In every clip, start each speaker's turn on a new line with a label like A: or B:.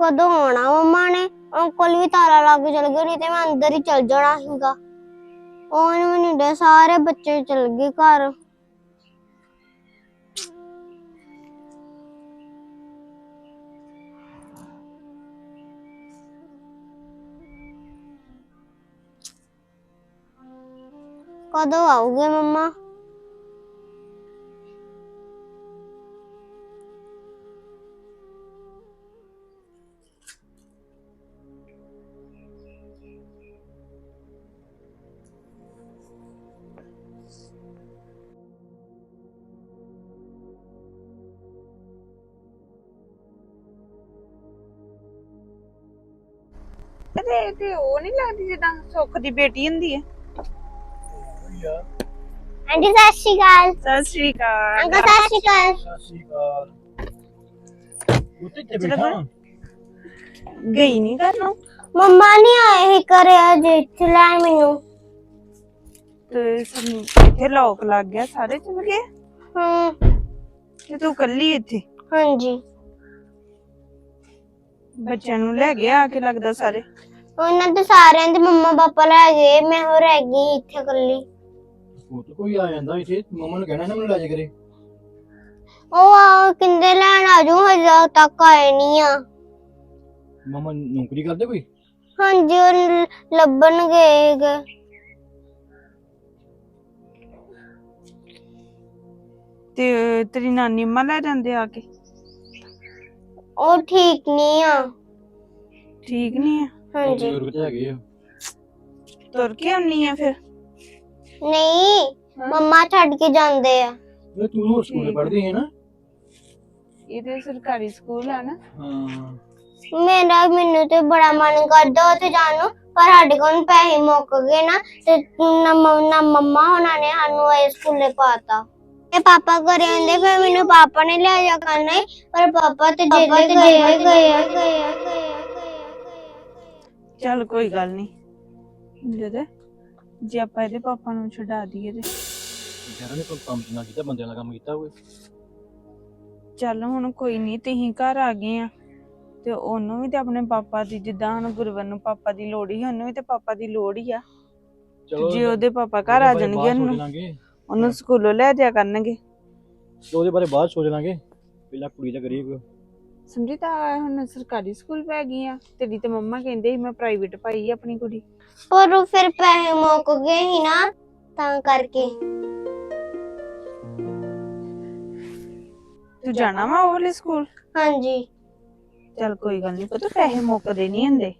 A: ਕਦੋਂ ਆਉਣਾ ਮੰਮਾ ਨੇ? ਅੰਕਲ ਵੀ ਤਾਲਾ ਲਾ ਕੇ ਚਲ ਗਏ, ਨਹੀਂ ਤੇ ਮੈਂ ਅੰਦਰ ਹੀ ਚਲ ਜਾਣਾ ਸੀਗਾ। ਉਹ ਨਹੀਂ ਮੈਨੂੰ ਸਾਰੇ ਬੱਚੇ ਚਲ ਗਏ ਘਰ। ਕਦੋਂ ਆਉਗੇ ਮੰਮਾ?
B: ਤੇ ਉਹ ਨਹੀਂ ਲੱਗਦੀ ਜਿੱਦਾਂ ਸੁੱਖ ਦੀ ਬੇਟੀ ਹੁੰਦੀ ਹੈ।
A: ਆਂਟੀ ਸਤਿ ਸ਼੍ਰੀ ਅਕਾਲ।
B: ਸਤਿ ਸ਼੍ਰੀ ਅਕਾਲ।
A: ਅੰਕਲ ਸਤਿ ਸ਼੍ਰੀ ਅਕਾਲ।
C: ਸਤਿ ਸ਼੍ਰੀ ਅਕਾਲ। ਉੱਤੇ ਤੇ
B: ਚਲੋ
C: ਬੈਠਾ
B: ਗਈ ਨਹੀਂ ਕਰਨੋਂ
A: ਮੰਮਾ ਨਹੀਂ ਆਏ ਹੀ ਕਰੇ ਅਜੇ ਇੱਥੇ ਲੈਣ ਮੈਨੂੰ।
B: ਤੇ ਸਮ- ਇੱਥੇ ਲੋਕ ਲੱਗ ਗਿਆ ਸਾਰੇ ਚਲ ਗਏ?
A: ਹੂੰ।
B: ਤੇ ਤੂੰ ਕੱਲੀ ਇੱਥੇ?
A: ਹਾਂਜੀ।
B: ਬੱਚਿਆਂ ਨੂੰ ਲੈ ਗਿਆ ਆ ਕੇ ਲੱਗਦਾ ਸਾਰੇ?
A: ਉਹਨਾਂ ਦੇ ਸਾਰਿਆਂ ਦੇ ਮੰਮਾ ਪਾਪਾ ਲੈ ਗਏ ਮੈਂ ਹੋ ਰਹਿ ਗਈ ਇੱਥੇ ਇਕੱਲੀ।
C: ਉਹ ਤਾਂ ਕੋਈ ਆ ਜਾਂਦਾ ਇੱਥੇ ਮਮਾ ਨੂੰ ਕਹਿਣਾ ਨਾ ਮੈਨੂੰ ਲੈ ਜਾ ਕਰੇ।
A: ਉਹ ਆ ਕਿੰਦੇ ਲੈਣ ਆ ਜੂ ਹਜੇ ਤੱਕ ਆਏ ਨਹੀਂ ਆ।
C: ਮਮਾ ਨੌਕਰੀ ਕਰਦੇ ਕੋਈ?
A: ਹਾਂਜੀ ਉਹ ਲ- ਲੱਭਣ ਗਏ ਗੇ।
B: ਤੇ ਤੇਰੀ ਨਾਨੀ ਮਾਂ ਲੈ ਜਾਂਦੇ ਆ ਕੇ?
A: ਉਹ ਠੀਕ ਨਹੀਂ ਆ।
B: ਠੀਕ ਨਹੀਂ ਆ?
A: ਹਾਂਜੀ।
C: ਬਜ਼ੁਰਗ ਤੇ ਹੈਗੇ ਆ।
B: ਤੁਰ ਕੇ ਆਉਣੀ ਆ ਫਿਰ?
A: ਨਹੀਂ ਮੰਮਾ ਛੱਡ ਕੇ ਜਾਂਦੇ ਆ।
C: ਇਹ ਤੂੰ ਹੋਰ ਸਕੂਲ ਪੜ੍ਹਦੀ ਹੈ ਨਾ?
B: ਇਹਦੇ ਸਰਕਾਰੀ ਸਕੂਲ ਆ ਨਾ।
C: ਹਾਂ।
A: ਮੇਰਾ ਮੈਨੂੰ ਤੇ ਬੜਾ ਮਨ ਕਰਦਾ ਉੱਥੇ ਜਾਣ ਨੂੰ ਪਰ ਸਾਡੇ ਕੋਲ ਪੈਸੇ ਮੁੱਕ ਗਏ ਨਾ ਤੇ ਨਾ ਮ- ਨਾ ਮੰਮਾ ਉਹਨਾਂ ਨੇ ਸਾਨੂੰ ਇਹ ਸਕੂਲੇ ਪਾਤਾ। ਇਹ ਪਾਪਾ ਘਰੇ ਆਂਦੇ ਫਿਰ ਮੈਨੂੰ ਪਾਪਾ ਨੇ ਲੈ ਜਾ ਕਰਨਾ ਸੀ, ਪਰ ਪਾਪਾ ਤੇ ਜਿਹੜੇ ਗਏ ਗਏ ਆ, ਗਏ ਆ, ਗਏ ਆ।
B: ਚੱਲ ਕੋਈ ਗੱਲ ਨਹੀਂ ਜਦ? ਜੇ ਆਪਾਂ ਇਹਦੇ ਪਾਪਾ ਨੂੰ ਛੁਡਾ ਦਈਏ ਤੇ।
C: ਯਾਰਾਂ ਨੇ ਕੋਈ ਕੰਮ ਨਾ ਕੀਤਾ ਬੰਦਿਆਂ ਦਾ ਕੰਮ ਕੀਤਾ ਹੋਵੇ।
B: ਚੱਲ ਹੁਣ ਕੋਈ ਨਹੀਂ ਤੁਸੀਂ ਘਰ ਆ ਗਏ ਆ। ਤੇ ਉਹਨੂੰ ਵੀ ਤੇ ਆਪਣੇ ਪਾਪਾ ਦੀ ਜਿੱਦਾਂ ਹੁਣ ਗੁਰਵਰ ਨੂੰ ਪਾਪਾ ਦੀ ਲੋੜ ਹੀ ਉਹਨੂੰ ਵੀ ਤੇ ਪਾਪਾ ਦੀ ਲੋੜ ਹੀ ਆ।
C: ਚਲੋ
B: ਜੇ ਉਹਦੇ ਪਾਪਾ ਘਰ ਆ
C: ਉਹਦੇ ਬਾਰੇ
B: ਜਾਣਗੇ
C: ਬਾਅਦ ਸੋਚ
B: ਉਹਨੂੰ
C: ਲਾਂਗੇ।
B: ਉਹਨੂੰ ਸਕੂਲੋਂ ਲੈ ਜਾਇਆ ਕਰਨਗੇ।
C: ਤੇ ਉਹਦੇ ਬਾਰੇ ਬਾਅਦ ਸੋਚ ਲਾਂਗੇ। ਪਹਿਲਾਂ ਕੁੜੀ ਦਾ ਕਰੀਏ ਕੋਈ।
B: ਸਮਝੀ ਤਾਂ ਹੁਣ ਸਰਕਾਰੀ ਸਕੂਲ ਪੈ ਗਈ ਆ। ਤੇਰੀ ਤੇ ਮੰਮਾ ਕਹਿੰਦੇ ਸੀ ਮੈਂ ਪ੍ਰਾਈਵੇਟ ਪਾਈ ਆ ਆਪਣੀ ਕੁੜੀ।
A: ਪਰ ਉਹ ਫਿਰ ਪੈਸੇ ਮੁੱਕ ਗਏ ਸੀ ਨਾ ਤਾਂ ਕਰਕੇ।
B: ਤੂੰ ਜਾਣਾ ਵਾ ਉਹ ਵਾਲੇ ਸਕੂਲ?
A: ਹਾਂਜੀ।
B: ਚੱਲ ਕੋਈ ਗੱਲ ਨਹੀਂ ਪਤਾ ਪੈਸੇ ਮੁੱਕਦੇ ਨਹੀਂ ਹੁੰਦੇ।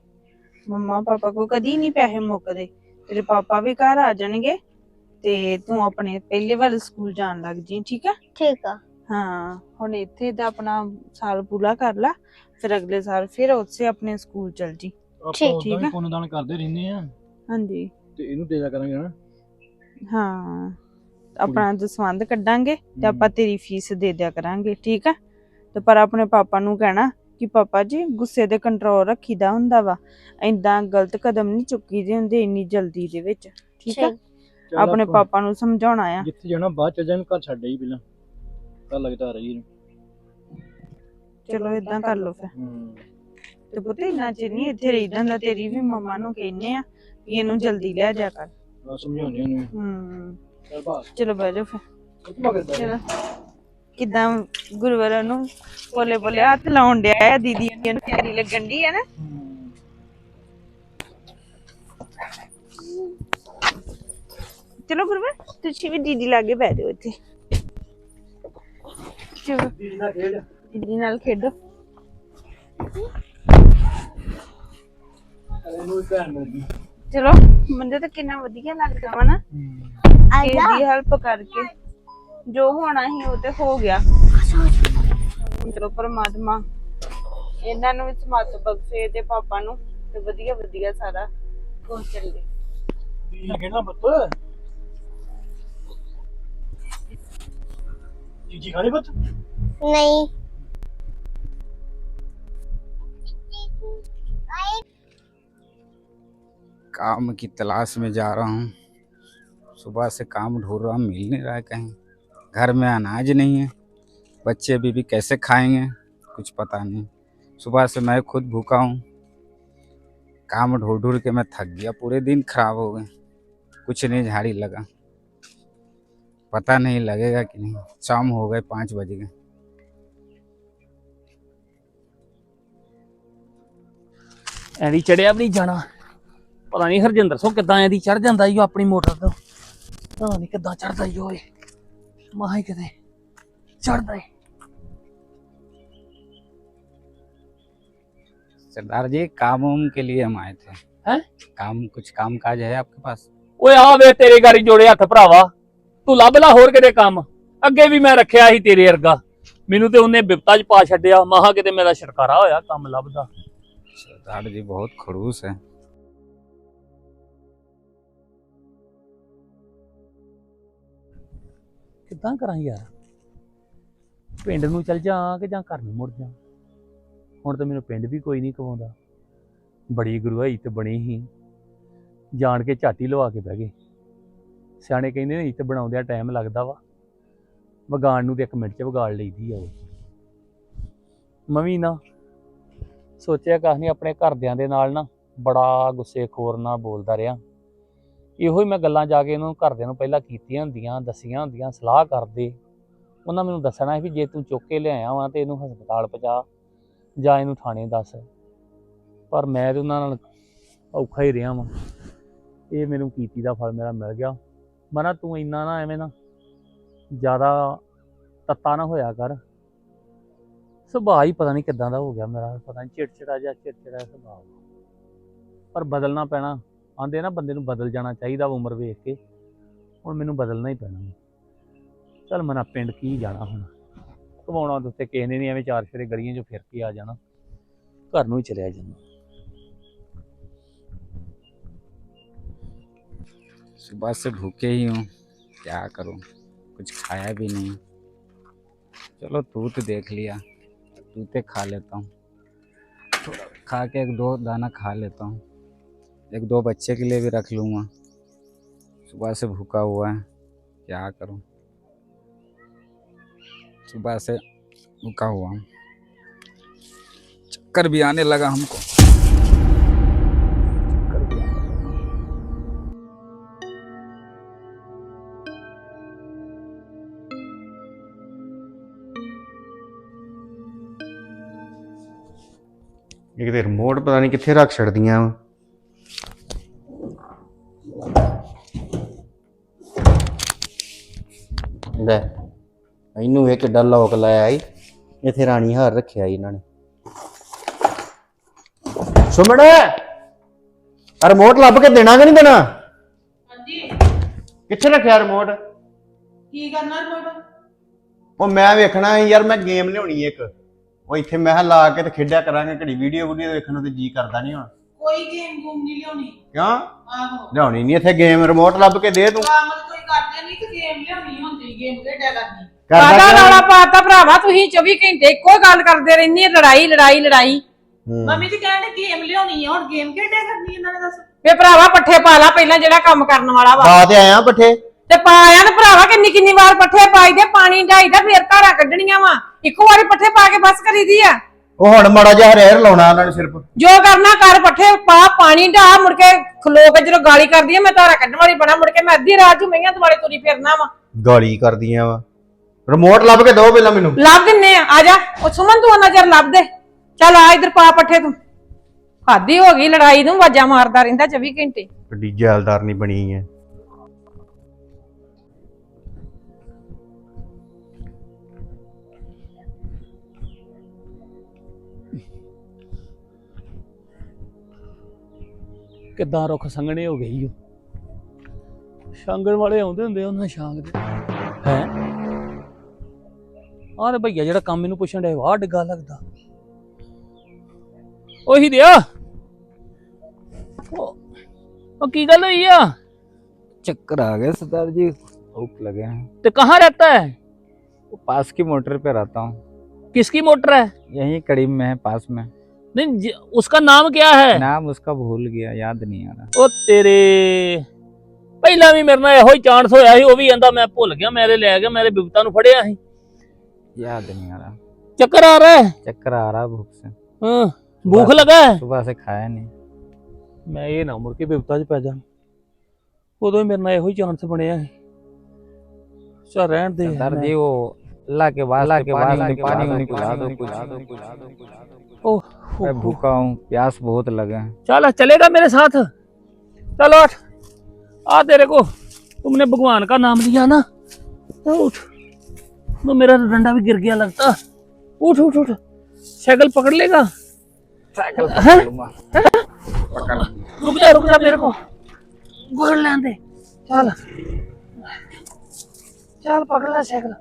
B: ਮੰਮਾ ਪਾਪਾ ਕੋ ਕਦੀ ਨਹੀਂ ਪੈਸੇ ਮੁੱਕਦੇ। ਤੇਰੇ ਪਾਪਾ ਵੀ ਘਰ ਆ ਜਾਣਗੇ ਤੇ ਤੂੰ ਆਪਣੇ ਪਹਿਲੇ ਵਾਲੇ ਸਕੂਲ ਜਾਣ ਲੱਗ ਜੀ ਠੀਕ ਆ?
A: ਠੀਕ ਆ।
B: ਹਾਂ ਹੁਣ ਇੱਥੇ ਦਾ ਆਪਣਾ ਸਾਲ ਪੂਰਾ ਕਰ ਲਾ ਫਿਰ ਅਗਲੇ ਸਾਲ ਫਿਰ ਉਸੇ ਆਪਣੇ ਸਕੂਲ ਚਲ ਜੀ।
C: ਆਪਾਂ
A: ਠੀਕ,
C: ਉਦਾਂ ਵੀ
B: ਆ।
C: ਪੁੰਨਦਾਨ ਕਰਦੇ ਰਹਿੰਦੇ ਆ।
B: ਹਾਂਜੀ।
C: ਤੇ ਇਹਨੂੰ ਦੇ ਜਾ ਕਰਾਂਗੇ ਨਾ
B: ਹਾਂ ਆਪਣਾ ਦਸਵੰਦ ਕੱਢਾਂਗੇ ਤੇ ਆਪਾਂ ਤੇਰੀ ਫੀਸ ਦੇ ਦਿਆ ਕਰਾਂਗੇ ਠੀਕ ਆ? ਤੇ ਪਰ ਆਪਣੇ ਪਾਪਾ ਨੂੰ ਕਹਿਣਾ ਕਿ ਪਾਪਾ ਜੀ ਗੁੱਸੇ ਦੇ ਕੰਟਰੋਲ ਰੱਖੀਦਾ ਹੁੰਦਾ ਵਾ। ਐਦਾਂ ਗਲਤ ਕਦਮ ਨਹੀਂ ਚੁੱਕੀਦੇ ਹੁੰਦੇ ਇੰਨੀ ਜਲਦੀ ਦੇ ਵਿੱਚ ਠੀਕ ਆ।
C: ਚੱਲ
B: ਆਪਣੇ
C: ਆਪਾਂ
B: ਪਾਪਾ ਨੂੰ ਸਮਝਾਉਣਾ ਆ।
C: ਜਿੱਥੇ ਜਾਣਾ ਬਾਅਦ ਚ ਜਾਣ ਘਰ ਛੱਡ ਆਈ ਪਹਿਲਾਂ। ਘਰ ਲੱਗਦਾ ਰਹੀ ਇਹਨੂੰ
B: ਚਲੋ ਇਦਾਂ ਕਰ ਲਓ ਫਿਰ।
C: ਹੂੰ।
B: ਤੇ ਪੁੱਤ ਇੰਨਾ ਚਿਰ ਨਹੀਂ ਇੱਥੇ ਰਹੀ ਜਾਂਦਾ ਤੇਰੀ ਵੀ ਮੰਮਾ ਨੂੰ ਕਹਿੰਨੇ ਆ ਵੀ ਇਹਨੂੰ ਜਲਦੀ ਲੈ ਜਾ ਕਰ।
C: ਆ ਸਮਝਾਉਂਦੇ ਉਹਨੂੰ
B: ਹੂੰ
C: ਚੱਲ ਬਾਸ।
B: ਚਲੋ ਬਹਿ ਜਾਓ ਫਿਰ। ਚਲੋ। ਕਿਦਾਂ ਗੁਰਵਰ ਨੂੰ ਬੋਲੇ ਬੋਲੇ ਹੱਥ ਲਾਉਣ ਡਿਆ ਆ ਦੀਦੀ ਨੂੰ ਪਿਆਰੀ ਲੱਗਣ ਦੀ ਆ ਨਾ। ਚਲੋ ਗੁਰਵਰ ਤੁਸੀਂ ਵੀ ਦੀਦੀ ਲਾਗੇ ਬਹਿ ਜਾਓ ਇੱਥੇ। ਚਲੋ
C: ਦੀਦੀ ਨਾਲ ਖੇਡ।
B: ਮੈਨੂੰ ਤਾਂ ਕਿੰਨਾ ਵਧੀਆ ਲੱਗਦਾ ਵਾ ਨਾ।
A: ਆਜਾ।
B: ਇਹਦੀ ਹੈਲਪ ਕਰਕੇ। ਜੋ ਹੋਣਾ ਸੀ ਉਹ ਤੇ ਹੋ ਗਿਆ। ਚਲੋ ਪਰਮਾਤਮਾ ਇਹਨਾਂ ਨੂੰ ਵੀ ਸਮਤ ਬਖਸ਼ੇ ਤੇ ਪਾਪਾ ਨੂੰ ਤੇ ਵਧੀਆ ਵਧੀਆ ਸਾਰਾ ਕੁਝ ਚੱਲੇ।
C: ਖੇਡਣਾ ਪੁੱਤ?
A: नहीं।
D: काम की तलाश में जा रहा हूँ। सुबह से काम ढूंढ रहा हूँ मिल नहीं रहा है कहीं। घर में अनाज नहीं है। बच्चे अभी भी कैसे खाएँगे कुछ पता नहीं। सुबह से मैं खुद भूखा हूँ। काम ढूंढ ढूंढ के मैं थक गया पूरे दिन खराब हो गए। कुछ नहीं झाड़ी लगा। पता नहीं लगेगा कि नहीं शाम हो गए पाँच बज गए
E: ਐਦੀ ਚੜਿਆ ਵੀ ਨਹੀਂ ਜਾਣਾ ਪਤਾ ਨਹੀਂ ਹਰਜਿੰਦਰ ਸਿੰਘ ਕਿਦਾਂ ਐਦੀ ਚੜ ਜਾਂਦਾ ਈ ਓ ਆਪਣੀ ਮੋਟਰ ਤੋਂ ਪਤਾ ਨਹੀਂ ਕਿਦਾਂ ਚੜਦਾ ਈ ਓਏ ਮਾਹੀ ਕਿਤੇ ਚੜਦਾ ਈ
D: सरदार जी काम उम के लिए हम आए थे
E: हैं?
D: काम कुछ काम काज है आपके पास
E: ਓਏ ਆ ਵੇ ਤੇਰੇ ਗਾੜੀ ਜੋੜੇ ਹੱਥ ਭਰਾਵਾ ਤੂੰ ਲੱਭ ਲਾ ਹੋਰ ਕਿਤੇ ਕੰਮ ਅੱਗੇ ਵੀ ਮੈਂ ਰੱਖਿਆ ਸੀ ਤੇਰੇ ਵਰਗਾ ਮੈਨੂੰ ਤੇ ਉਹਨੇ ਬਿਪਤਾ 'ਚ ਪਾ ਛੱਡਿਆ ਮਹਾ ਕਿਤੇ ਮੇਰਾ ਛਟਕਾਰਾ ਹੋਇਆ ਕੰਮ ਲੱਭਦਾ
D: सरदार जी बहुत खड़ूस है
E: ਕਿੱਦਾਂ ਕਰਾਂ ਯਾਰ ਪਿੰਡ ਨੂੰ ਚੱਲ ਜਾ ਕਿ ਜਾਂ ਘਰ ਨੂੰ ਮੁੜ ਜਾ ਹੁਣ ਤਾਂ ਮੈਨੂੰ ਪਿੰਡ ਵੀ ਕੋਈ ਨਹੀਂ ਕਵਾਉਂਦਾ ਬੜੀ ਗੁਰੂਹਾਈ ਤੇ ਬਣੀ ਸੀ ਜਾਣ ਕੇ ਝਾਟੀ ਲਵਾ ਕੇ ਬਹਿ ਗਏ ਸਿਆਣੇ ਕਹਿੰਦੇ ਨੇ ਇੱਤ ਬਣਾਉਂਦਿਆਂ ਟਾਈਮ ਲੱਗਦਾ ਵਾ। ਵਗਾਣ ਨੂੰ ਤੇ ਇੱਕ ਮਿੰਟ 'ਚ ਵਗਾੜ ਲਈਦੀ ਆ ਉਹ। ਮੈਂ ਨਾ ਸੋਚਿਆ ਕਾਹ ਨਹੀਂ ਆਪਣੇ ਘਰਦਿਆਂ ਦੇ ਨਾਲ ਨਾ ਬੜਾ ਗੁੱਸੇਖੋਰ ਨਾਲ ਬੋਲਦਾ ਰਿਹਾ। ਇਹੋ ਹੀ ਮੈਂ ਗੱਲਾਂ ਜਾ ਕੇ ਇਹਨਾਂ ਨੂੰ ਘਰਦਿਆਂ ਨੂੰ ਪਹਿਲਾਂ ਕੀਤੀਆਂ ਹੁੰਦੀਆਂ, ਦੱਸੀਆਂ ਹੁੰਦੀਆਂ, ਸਲਾਹ ਕਰਦੇ। ਉਹਨਾਂ ਮੈਨੂੰ ਦੱਸਣਾ ਸੀ ਵੀ ਜੇ ਤੂੰ ਚੁੱਕ ਕੇ ਲਿਆਇਆ ਵਾਂ ਤੇ ਇਹਨੂੰ ਹਸਪਤਾਲ ਪਹੁੰਚਾ ਜਾਂ ਇਹਨੂੰ ਥਾਣੇ ਦੱਸ। ਪਰ ਮੈਂ ਤੇ ਉਹਨਾਂ ਨਾਲ ਔਖਾ ਹੀ ਰਿਹਾ ਵਾਂ। ਇਹ ਮੈਨੂੰ ਕੀਤੀ ਦਾ ਫਲ ਮੇਰਾ ਮਿਲ ਗਿਆ। ਮਨਾ ਤੂੰ ਇੰਨਾ ਨਾ ਐਵੇਂ ਨਾ ਜ਼ਿਆਦਾ ਤੱਤਾ ਨਾ ਹੋਇਆ ਕਰ। ਸੁਭਾਅ ਹੀ ਪਤਾ ਨਹੀਂ ਕਿੱਦਾਂ ਦਾ ਹੋ ਗਿਆ ਮੇਰਾ, ਪਤਾ ਨਹੀਂ ਚਿੜਚਿੜਾ ਜਿਹਾ, ਚਿੜਚਿੜਾ ਸੁਭਾਅ ਪਰ ਬਦਲਣਾ ਪੈਣਾ, ਆਂਦੇ ਨਾ ਬੰਦੇ ਨੂੰ ਬਦਲ ਜਾਣਾ ਚਾਹੀਦਾ ਉਮਰ ਵੇਖ ਕੇ, ਹੁਣ ਮੈਨੂੰ ਬਦਲਣਾ ਹੀ ਪੈਣਾ ਚਲ ਮਨਾ ਪਿੰਡ ਕੀ ਜਾਣਾ ਹੁਣ। ਘਵਾਉਣਾ ਦੇ ਉੱਤੇ ਕਿਸੇ ਨੇ ਨਹੀਂ ਐਵੇਂ ਚਾਰ ਫੇਰੇ ਗਲੀਆਂ 'ਚੋਂ ਫਿਰ ਕੇ ਆ ਜਾਣਾ। ਘਰ ਨੂੰ ਹੀ ਚਲਿਆ ਜਾਂਦਾ।
D: सुबह से भूखे ही हूँ। क्या करूँ? कुछ खाया भी नहीं। चलो दूध देख लिया। दूधे खा लेता हूँ। खा के एक दो दाना खा लेता हूँ। एक दो बच्चे के लिए भी रख लूँगा। सुबह से भूखा हुआ है। क्या करूँ? सुबह से भूखा हुआ हूँ। चक्कर भी आने लगा हमको।
F: ਇੱਕ ਤੇ ਰਿਮੋਟ ਪਤਾ ਨਹੀਂ ਕਿੱਥੇ ਰੱਖ ਛੱਡਦੀਆਂ ਵਾ। ਲੈ ਇਹਨੂੰ ਇਹ ਕਿੱਡਾ ਲੋਕ ਲਾਇਆ ਈ। ਇੱਥੇ ਰਾਣੀ ਹਾਰ ਰੱਖਿਆ ਈ ਇਹਨਾਂ ਨੇ। ਸੁਮਣ ਆ ਰਿਮੋਟ ਲੱਭ ਕੇ ਦੇਣਾ ਕਿ ਨਹੀਂ ਦੇਣਾ?
G: ਹਾਂਜੀ।
F: ਕਿੱਥੇ ਰੱਖਿਆ ਰਿਮੋਟ
G: ਕੀ ਕਰਨਾ ਰਿਮੋਟ
F: ਉਹ ਮੈਂ ਵੇਖਣਾ ਸੀ ਯਾਰ ਮੈਂ ਗੇਮ ਲਿਆਉਣੀ ਇੱਕ। ਉਹ ਇੱਥੇ ਮੈਂ ਕਿਹਾ ਲਾ ਕੇ ਤੇ ਖੇਡਿਆ ਕਰਾਂਗੇ ਘੜੀ ਵੀਡੀਓ ਵੀਡੀਓ ਦੇਖਣ ਨੂੰ ਤੇ ਜੀ ਕਰਦਾ ਨਹੀਂ ਹੁਣ।
G: ਕੋਈ ਗੇਮ ਗੂਮ ਨਹੀਂ ਲਿਆਉਣੀ।
F: ਕਿਉਂ?
G: ਆਹੋ।
F: ਲਿਆਉਣੀ ਨਹੀਂ ਇੱਥੇ ਗੇਮ ਰਿਮੋਟ ਲੱਭ ਕੇ ਦੇ ਤੂੰ।
G: ਕੰਮ ਤਾਂ ਕੋਈ ਕਰਦੇ ਨਹੀਂ ਤੇ ਗੇਮ ਲਿਆਉਣੀ ਹੁੰਦੀ ਗੇਮ ਖੇਡਿਆ ਕਰਨੀ।
F: ਕਰਦਾ
H: ਕਾਦਾ
F: ਕਿਉਂ?
H: ਰੌਲਾ ਪਾਤਾ ਭਰਾਵਾ ਤੁਸੀਂ 24 ਘੰਟੇ ਇੱਕੋ ਗੱਲ ਕਰਦੇ ਰਹਿੰਦੀ ਲੜਾਈ ਲੜਾਈ ਲੜਾਈ।
F: ਹੂੰ।
G: ਮੰਮੀ ਤੇ ਕਹਿੰਦੇ ਗੇਮ ਲਿਆਉਣੀ ਆ ਹੁਣ ਗੇਮ ਖੇਡਿਆ ਕਰਨੀ ਇਹਨਾਂ ਨੇ ਦੱਸ।
H: ਵੇ ਭਰਾਵਾ ਪੱਠੇ ਪਾ ਲਾ ਪਹਿਲਾਂ ਜਿਹੜਾ ਕੰਮ ਕਰਨ ਵਾਲਾ ਵਾ।
F: ਪਾ ਤੇ ਆਇਆ ਪੱਠੇ।
H: ਤੇ ਪਾਇਆ ਤੇ ਭਰਾਵਾ ਕਿੰਨੀ ਕਿੰਨੀ ਵਾਰ ਪੱਠੇ ਪਾਈਦੇ ਪਾਣੀ ਢਾਈਦਾ ਫੇਰ ਧਾਰਾਂ ਕੱਢਣੀਆਂ ਵਾ। ਇੱਕੋ ਵਾਰੀ ਪੱਠੇ ਪਾ ਕੇ ਬਸ ਕਰੀਦੀ ਆ।
F: ਉਹ ਹੁਣ ਮਾੜਾ ਜਿਹਾ ਹਰੇਰ ਲਾਉਣਾ ਉਹਨਾਂ ਨੇ ਸਿਰਫ।
H: ਜੋ ਕਰਨਾ ਕਰ ਪੱਠੇ ਪਾ ਪਾਣੀ ਢਾ ਮੁੜ ਕੇ ਖਲੋ ਕੇ ਜਦੋਂ ਗਾਲੀ ਕਰਦੀ ਆ ਮੈਂ ਧਾਰਾਂ ਕੱਢਣ ਵਾਲੀ ਬਣਾ ਮੁੜ ਕੇ ਮੈਂ ਅੱਧੀ ਰਾਤ ਨੂੰ ਮਈਆਂ ਦੁਆਲੇ ਤੁਰੀ ਫਿਰਨਾ ਵਾ।
F: ਗਾਲੀ ਕਰਦੀਆਂ ਵਾ। ਰਿਮੋਟ ਲੱਭ ਕੇ ਦੋ ਪਹਿਲਾਂ ਮੈਨੂੰ।
H: ਲੱਭ ਦਿੰਨੇ ਆ ਆ ਜਾ। ਉਹ ਸੁਮਨ ਤੂੰ ਨਜ਼ਰ ਲੱਭ ਦੇ। ਚੱਲ ਆ ਇਧਰ ਪਾ ਪੱਠੇ ਤੂੰ। ਹਾਦੀ ਹੋ ਗਈ ਲੜਾਈ ਨੂੰ ਵਾਜਾ ਮਾਰਦਾ ਰਹਿੰਦਾ 24 ਘੰਟੇ।
F: ਗੱਡੀ ਜੈਲਦਾਰ ਨਹੀਂ ਬਣੀ ਹੈ।
E: ਕਿੱਦਾਂ ਰੁੱਖ ਸੰਘਣੇ ਹੋ ਗਈ ਓ ਛਾਂਗਣ ਵਾਲੇ ਆਉਂਦੇ ਹੁੰਦੇ ਆ, ਉਹਨਾਂ ਛਾਂਗ ਦੇ ਹੈ ਆਹ ਤੇ ਭਈਆ ਜਿਹੜਾ ਕੰਮ ਇਹਨੂੰ ਪੁੱਛਣ ਡਿਆ ਵਾਹ ਡਿੱਗਾ ਲੱਗਦਾ ਉਹੀ ਦਿਆ ਉਹ ਉਹ ਕੀ ਗੱਲ ਹੋਈ ਆ
D: चक्कर आ गए सरदार जी भूख लगे हैं
E: ਤੇ ਕਹਾਂ रहता है
D: वो पास की मोटर पे रहता हूँ
E: किसकी मोटर है
D: यहीं करीब में है पास में
E: नहीं ज- उसका नाम क्या है
D: नाम उसका भूल गया याद नहीं आ रहा
E: ਉਹ ਤੇਰੇ ਪਹਿਲਾਂ ਵੀ ਮੇਰੇ ਨਾਲ ਇਹੋ ਹੀ ਚਾਂਸ ਹੋਇਆ ਸੀ ਉਹ ਵੀ ਕਹਿੰਦਾ ਮੈਂ ਭੁੱਲ ਗਿਆ ਮੇਰੇ ਲੈ ਗਿਆ ਮੇਰੇ ਬਿਪਤਾ ਨੂੰ ਫੜਿਆ ਸੀ
D: याद नहीं आ रहा
E: ਚੱਕਰ ਆ ਰਿਹਾ ਹੈ
D: चक्कर आ रहा भूख से
E: ਹਾਂ ਭੁੱਖ ਲਗਾ ਹੈ
D: सुबह से खाया नहीं
E: ਮੈਂ ਇਹ ਨਾ ਮੁੜ ਕੇ ਬਿਪਤਾ 'ਚ ਪੈ ਜਾ ਉਦੋਂ ਹੀ ਮੇਰੇ ਨਾਲ ਇਹੋ ਹੀ ਚਾਂਸ ਬਣਿਆ ਸੀ ਚਲ ਰਹਿਣ ਦੇ
D: सरदार
E: मैं-
D: जी वो अल्लाह के बाद अल्लाह के बाद पानी वानी पिला दो पिला दो
E: ओह,
D: मैं
E: ओह,
D: भूखा हूँ प्यास बहुत लगा है
E: चल चलेगा मेरे साथ चलो उठ आ तेरे को तुमने भगवान का नाम लिया ना तो उठ तो मेरा डंडा भी गिर गया लगता उठ उठ उठ साइकिल पकड़ लेगा
D: साइकिल
E: हैं?
D: पकड़ लूंगा पकड़ लूंगा।
E: रुक जा रुक जा मेरे को गुड़ लें दे चल चल पकड़ ला साइकिल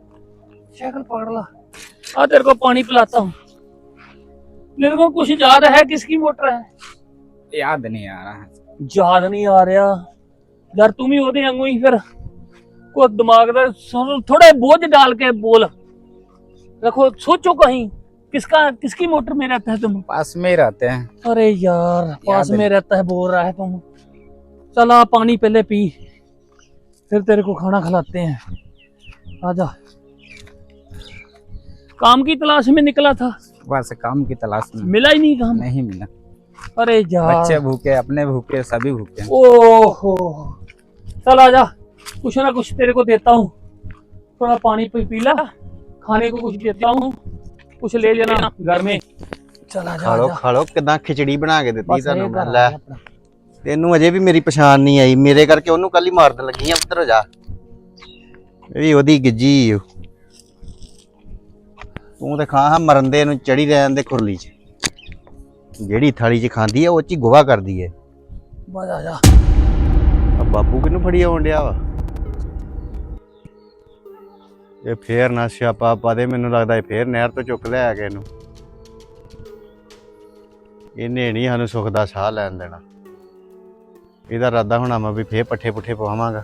E: साइकिल पकड़ ला आ तेरे को पानी पिलाता हूँ मेरे को कुछ याद है किसकी मोटर है
D: याद नहीं आ रहा है
E: ਯਾਦ ਨਹੀਂ ਆ ਰਿਹਾ ਯਾਰ ਤੂੰ ਵੀ ਉਹਦੇ ਵਾਂਗੂ ਹੀ ਫਿਰ ਕੋ ਦਿਮਾਗ ਦਾ थोड़ा बोझ डाल के बोल रखो सोचो कहीं किसका किसकी मोटर में रहता है तुम
D: पास में ही रहते हैं
E: अरे यार पास
D: है।
E: में रहता है बोल रहा है तुम चला पानी पहले पी फिर तेरे को खाना खिलाते हैं आजा काम की तलाश में निकला था
D: सुबह से काम की तलाश में
E: मिला ही नहीं काम
D: नहीं मिला
E: अरे यार
D: बच्चे भूखे अपने भूखे सभी भूखे
E: ओहो चल आजा कुछ ना कुछ तेरे को देता हूँ थोड़ा पानी पी पी ला खाने को कुछ देता हूँ कुछ ले जाना घर में चल आजा
F: ਖਾ ਲੋ
E: आजा।
F: ਖਾ ਲੋ ਕਿਦਾਂ ਖਿਚੜੀ ਬਣਾ ਕੇ ਦਿੱਤੀ
E: बस
F: ਤੁਹਾਨੂੰ
E: ये
F: ਮੈਂ
E: घर
F: ਲੈ
E: आ अपना।
F: ਤੈਨੂੰ ਅਜੇ ਵੀ ਮੇਰੀ ਪਛਾਣ ਨਹੀਂ ਆਈ ਮੇਰੇ ਕਰਕੇ ਉਹਨੂੰ ਕੱਲ ਹੀ ਮਾਰਨ ਲੱਗੀ ਆ ਉੱਧਰ ਹੋ ਜਾ ਇਹ ਵੀ ਉਹਦੀ ਗਿੱਜੀ ਓ। ਤੂੰ ਤੇ ਖਾਂ ਹਾਂ ਮਰੰਦੇ ਨੂੰ ਚੜੀ ਰਹਿਣ ਦੇ ਖੁਰਲੀ 'ਚ। ਜਿਹੜੀ ਥਾਲੀ 'ਚ ਖਾਂਦੀ ਆ ਉਹ 'ਚ ਹੀ ਗੋਹਾ ਕਰਦੀ ਏ।
E: ਬਸ ਆ ਜਾ।
F: ਆ ਬਾਪੂ ਕਿਨੂੰ ਫੜੀ ਆਉਣ ਡਿਆ ਵਾ? ਇਹ ਫੇਰ ਨਾ ਸਿਆਪਾ ਪਾ ਦੇ ਮੈਨੂੰ ਲੱਗਦਾ ਇਹ ਫੇਰ ਨਹਿਰ ਤੋਂ ਚੁੱਕ ਲਿਆ ਗਿਆ ਇਹਨੂੰ। ਇਹਨੇ ਨਹੀਂ ਸਾਨੂੰ ਸੁਖ ਦਾ ਸਾਹ ਲੈਣ ਦੇਣਾ। ਇਹਦਾ ਇਰਾਦਾ ਹੋਣਾ ਮੈਂ ਵੀ ਫੇਰ ਪੱਠੇ ਪੁੱਠੇ ਪਵਾਵਾਂਗਾ।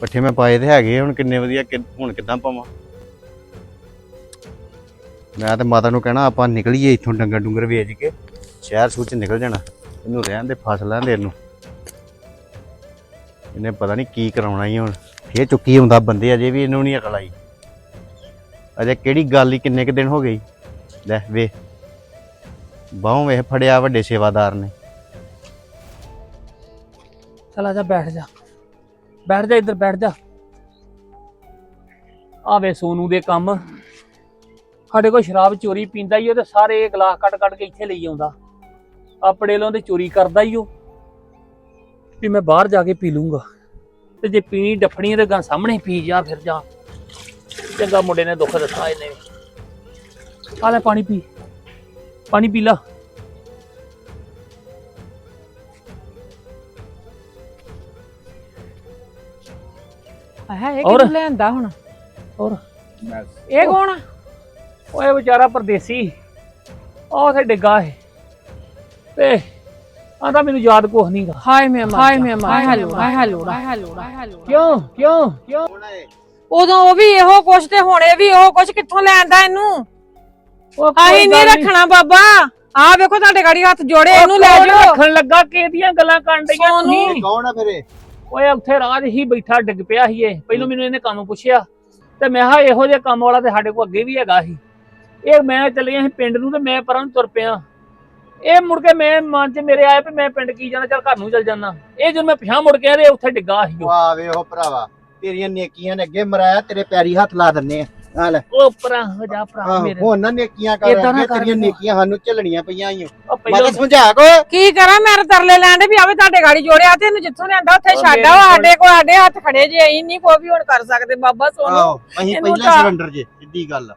F: ਪੱਠੇ ਮੈਂ ਪਾਏ ਤੇ ਹੈਗੇ ਹੁਣ ਕਿੰਨੇ ਵਧੀਆ ਹੁਣ ਕਿੱਦਾਂ ਪਾਵਾਂ? ਮੈਂ ਤੇ ਮਾਤਾ ਨੂੰ ਕਹਿਣਾ, ਆਪਾਂ ਨਿਕਲੀਏ ਇੱਥੋਂ ਡੰਗਰ ਡੁੰਗਰ ਵੇਚ ਕੇ, ਸ਼ਹਿਰ ਸੂਚ ਨਿਕਲ ਜਾਣਾ। ਇਹਨੂੰ ਰਹਿਣ ਦੇ, ਫਸ ਲੈਣ ਦੇ ਇਹਨੂੰ। ਇਹਨੇ ਪਤਾ ਨਹੀਂ ਕੀ ਕਰਾਉਣਾ ਹੀ ਹੁਣ। ਫੇਰ ਚੁੱਕੀ ਹੁੰਦਾ ਬੰਦੇ, ਅਜੇ ਵੀ ਇਹਨੂੰ ਨਹੀਂ ਅਕਲ ਅਜੇ ਕਿਹੜੀ ਗੱਲ ਹੀ ਕਿੰਨੇ ਕੁ ਦਿਨ ਹੋ ਗਈ ਲੈ ਵੇ ਬਾਹੋਂ ਵੇ ਫੜਿਆ ਵੱਡੇ ਸੇਵਾਦਾਰ ਨੇ।
E: ਚਲ ਆ ਜਾ, ਬੈਠ ਜਾ। ਬੈਠ ਜਾ, ਇੱਧਰ ਬੈਠ ਜਾ। ਆਵੇ ਸੋਨੂ ਦੇ ਕੰਮ। ਸਾਡੇ ਕੋਲ ਸ਼ਰਾਬ ਚੋਰੀ ਪੀਂਦਾ ਹੀ ਉਹ ਤੇ ਸਾਰੇ ਗਲਾਸ ਕੱਟ ਕੱਟ ਕੇ ਇੱਥੇ ਲਈ ਆਉਂਦਾ। ਆਪਣੇ ਲੋਂ ਤੇ ਚੋਰੀ ਕਰਦਾ ਹੀ ਉਹ ਵੀ ਮੈਂ ਬਾਹਰ ਜਾ ਕੇ ਪੀ ਲੂੰਗਾ। ਤੇ ਜੇ ਪੀਣੀ ਡੱਫਣੀ ਹੈ ਤੇ ਗਾਂ ਸਾਹਮਣੇ ਪੀ ਜਾ ਫਿਰ ਜਾ। ਚੰਗਾ ਮੁੰਡੇ ਨੇ ਦੁੱਖ ਦਿੱਤਾ ਇਹਨੇ। ਆ ਲੈ ਪਾਣੀ ਪੀ। ਪਾਣੀ ਪੀ ਲਾ।
H: ਹੈ ਇਹ
E: ਔਰ?
H: ਲਿਆਂਦਾ ਹੁਣ?
E: ਔਰ?
H: ਇਹ ਕੌਣ ਆ?
E: ਓਏ ਵਿਚਾਰਾ ਪਰਦੇਸੀ ਉਹ ਉੱਥੇ ਡਿੱਗਾ ਹੈ ਤੇ ਆਂਦਾ ਮੈਨੂੰ ਯਾਦ ਕੁਛ ਨਹੀਂਗਾ
H: ਹਾਏ ਮੈਂ ਮਰ ਹਾਏ ਮੈਂ ਮਰ ਹਾਏ ਹਲੂੜਾ ਹਾਏ ਹਲੂੜਾ ਹਾਏ ਹਲੂੜਾ
E: ਕਿਉਂ ਕਿਉਂ ਕਿਉਂ?
H: ਉਦੋਂ ਉਹ ਵੀ ਇਹੋ ਕੁਛ ਤੇ ਹੁਣ ਇਹ ਵੀ ਇਹੋ ਕੁਛ ਕਿੱਥੋਂ ਲੈਂਦਾ ਇਹਨੂੰ?
E: ਉਹ ਕੋਈ
H: ਅਸੀਂ ਨਹੀਂ
E: ਗੱਲ
H: ਰੱਖਣਾ ਬਾਬਾ। ਆ ਵੇਖੋ ਤੁਹਾਡੇ ਗਾੜੀ ਹੱਥ ਜੋੜੇ ਇਹਨੂੰ ਲੈ
E: ਕੌਣ
H: ਜਾਓ।
E: ਰੱਖਣ ਲੱਗਾ? ਕਿਹਦੀਆਂ ਗੱਲਾਂ ਕਰਨ ਡਈਆਂ
H: ਸੋਨੂੰ।
E: ਤੁਸੀਂ
F: ਕੌਣ ਆ ਫਿਰੇ
E: ਓਏ ਉੱਥੇ ਰਾਜ ਹੀ ਬੈਠਾ ਡਿੱਗ ਪਿਆ ਸੀ ਇਹ। ਪਹਿਲਾਂ ਮੈਨੂੰ ਇਹਨੇ ਕੰਮ ਪੁੱਛਿਆ। ਤੇ ਮੈਂ ਕਿਹਾ ਇਹੋ ਜਿਹੇ ਕੰਮ ਵਾਲਾ ਤੇ ਸਾਡੇ ਕੋਲ ਅੱਗੇ ਵੀ ਹੈਗਾ ਸੀ। ਇਹ ਮੈਂ ਚੱਲਿਆ ਸੀ ਪਿੰਡ ਨੂੰ ਤੇ ਮੈਂ ਪਰਾਂ ਨੂੰ ਤੁਰ ਪਿਆ। ਇਹ ਮੁੜ ਕੇ ਮੈਂ ਮਨ 'ਚ ਮੇਰੇ ਆਇਆ ਵੀ ਮੈਂ ਪਿੰਡ ਕੀ ਜਾਣਾ ਚੱਲ ਘਰ ਨੂੰ ਚੱਲ ਜਾਣਾ ਇਹ ਜਦੋਂ ਮੈਂ ਪਿਛਾਂ ਮੁੜ ਕੇ ਆਇਆ ਤੇ ਉੱਥੇ ਡਿੱਗਾ ਸੀ ਉਹ।
F: ਵਾਹ ਵੇ ਉਹ ਭਰਾਵਾ ਤੇਰੀਆਂ ਨੇਕੀਆਂ ਨੇ ਅੱਗੇ ਮਰਾਇਆ ਤੇਰੇ ਪੈਰੀ ਹੱਥ ਲਾ ਦਿੰਨੇ ਆ। ਆ ਲੈ।
E: ਉਹ ਪਰਾਂ ਹੋ ਜਾ ਭਰਾ
F: ਆਹੋ,
E: ਮੇਰੇ।
F: ਹੁਣ ਨਾ ਨੇਕੀਆਂ ਕਰ
E: ਏਦਾਂ ਨਾ
F: ਅੱਗੇ
E: ਕਰ
F: ਤੇਰੀਆਂ
E: ਮੈਨੂੰ।
F: ਨੇਕੀਆਂ ਸਾਨੂੰ ਝੱਲਣੀਆਂ ਪਈਆਂ ਈਓ।
E: ਉਹ
F: ਮੈਂ
E: ਪਹਿਲਾਂ
F: ਤਾਂ ਸਮਝਾ ਕੋ।
H: ਕੀ ਕਰਾਂ ਮੈਂ ਤਾਂ ਤਰਲੇ ਲੈਂਦੇ ਵੀ ਆਵੇ ਤੁਹਾਡੇ ਗਾੜੀ ਜੋੜਿਆ ਤੇ ਇਹਨੂੰ ਜਿੱਥੋਂ ਲਿਆਂਦਾ ਉੱਥੇ
E: ਉਹ
H: ਛੱਡ
E: ਮੇਰੀ
H: ਆਓ
E: ਗੱਲ-
H: ਸਾਡੇ ਕੋਲ ਸਾਡੇ ਹੱਥ ਖੜੇ ਜੇ ਅਸੀਂ ਨਹੀਂ ਕੋਈ ਵੀ ਹੁਣ ਕਰ ਸਕਦੇ ਬਾਬਾ ਸੋਨੂੰ।
F: ਆਹੋ ਅਸੀਂ
H: ਇਹਨੂੰ
F: ਪਹਿਲਾਂ
H: ਤਾਂ-
F: ਸਰੈਂਡਰ ਜੇ ਸਿੱਧੀ ਗੱਲ ਆ।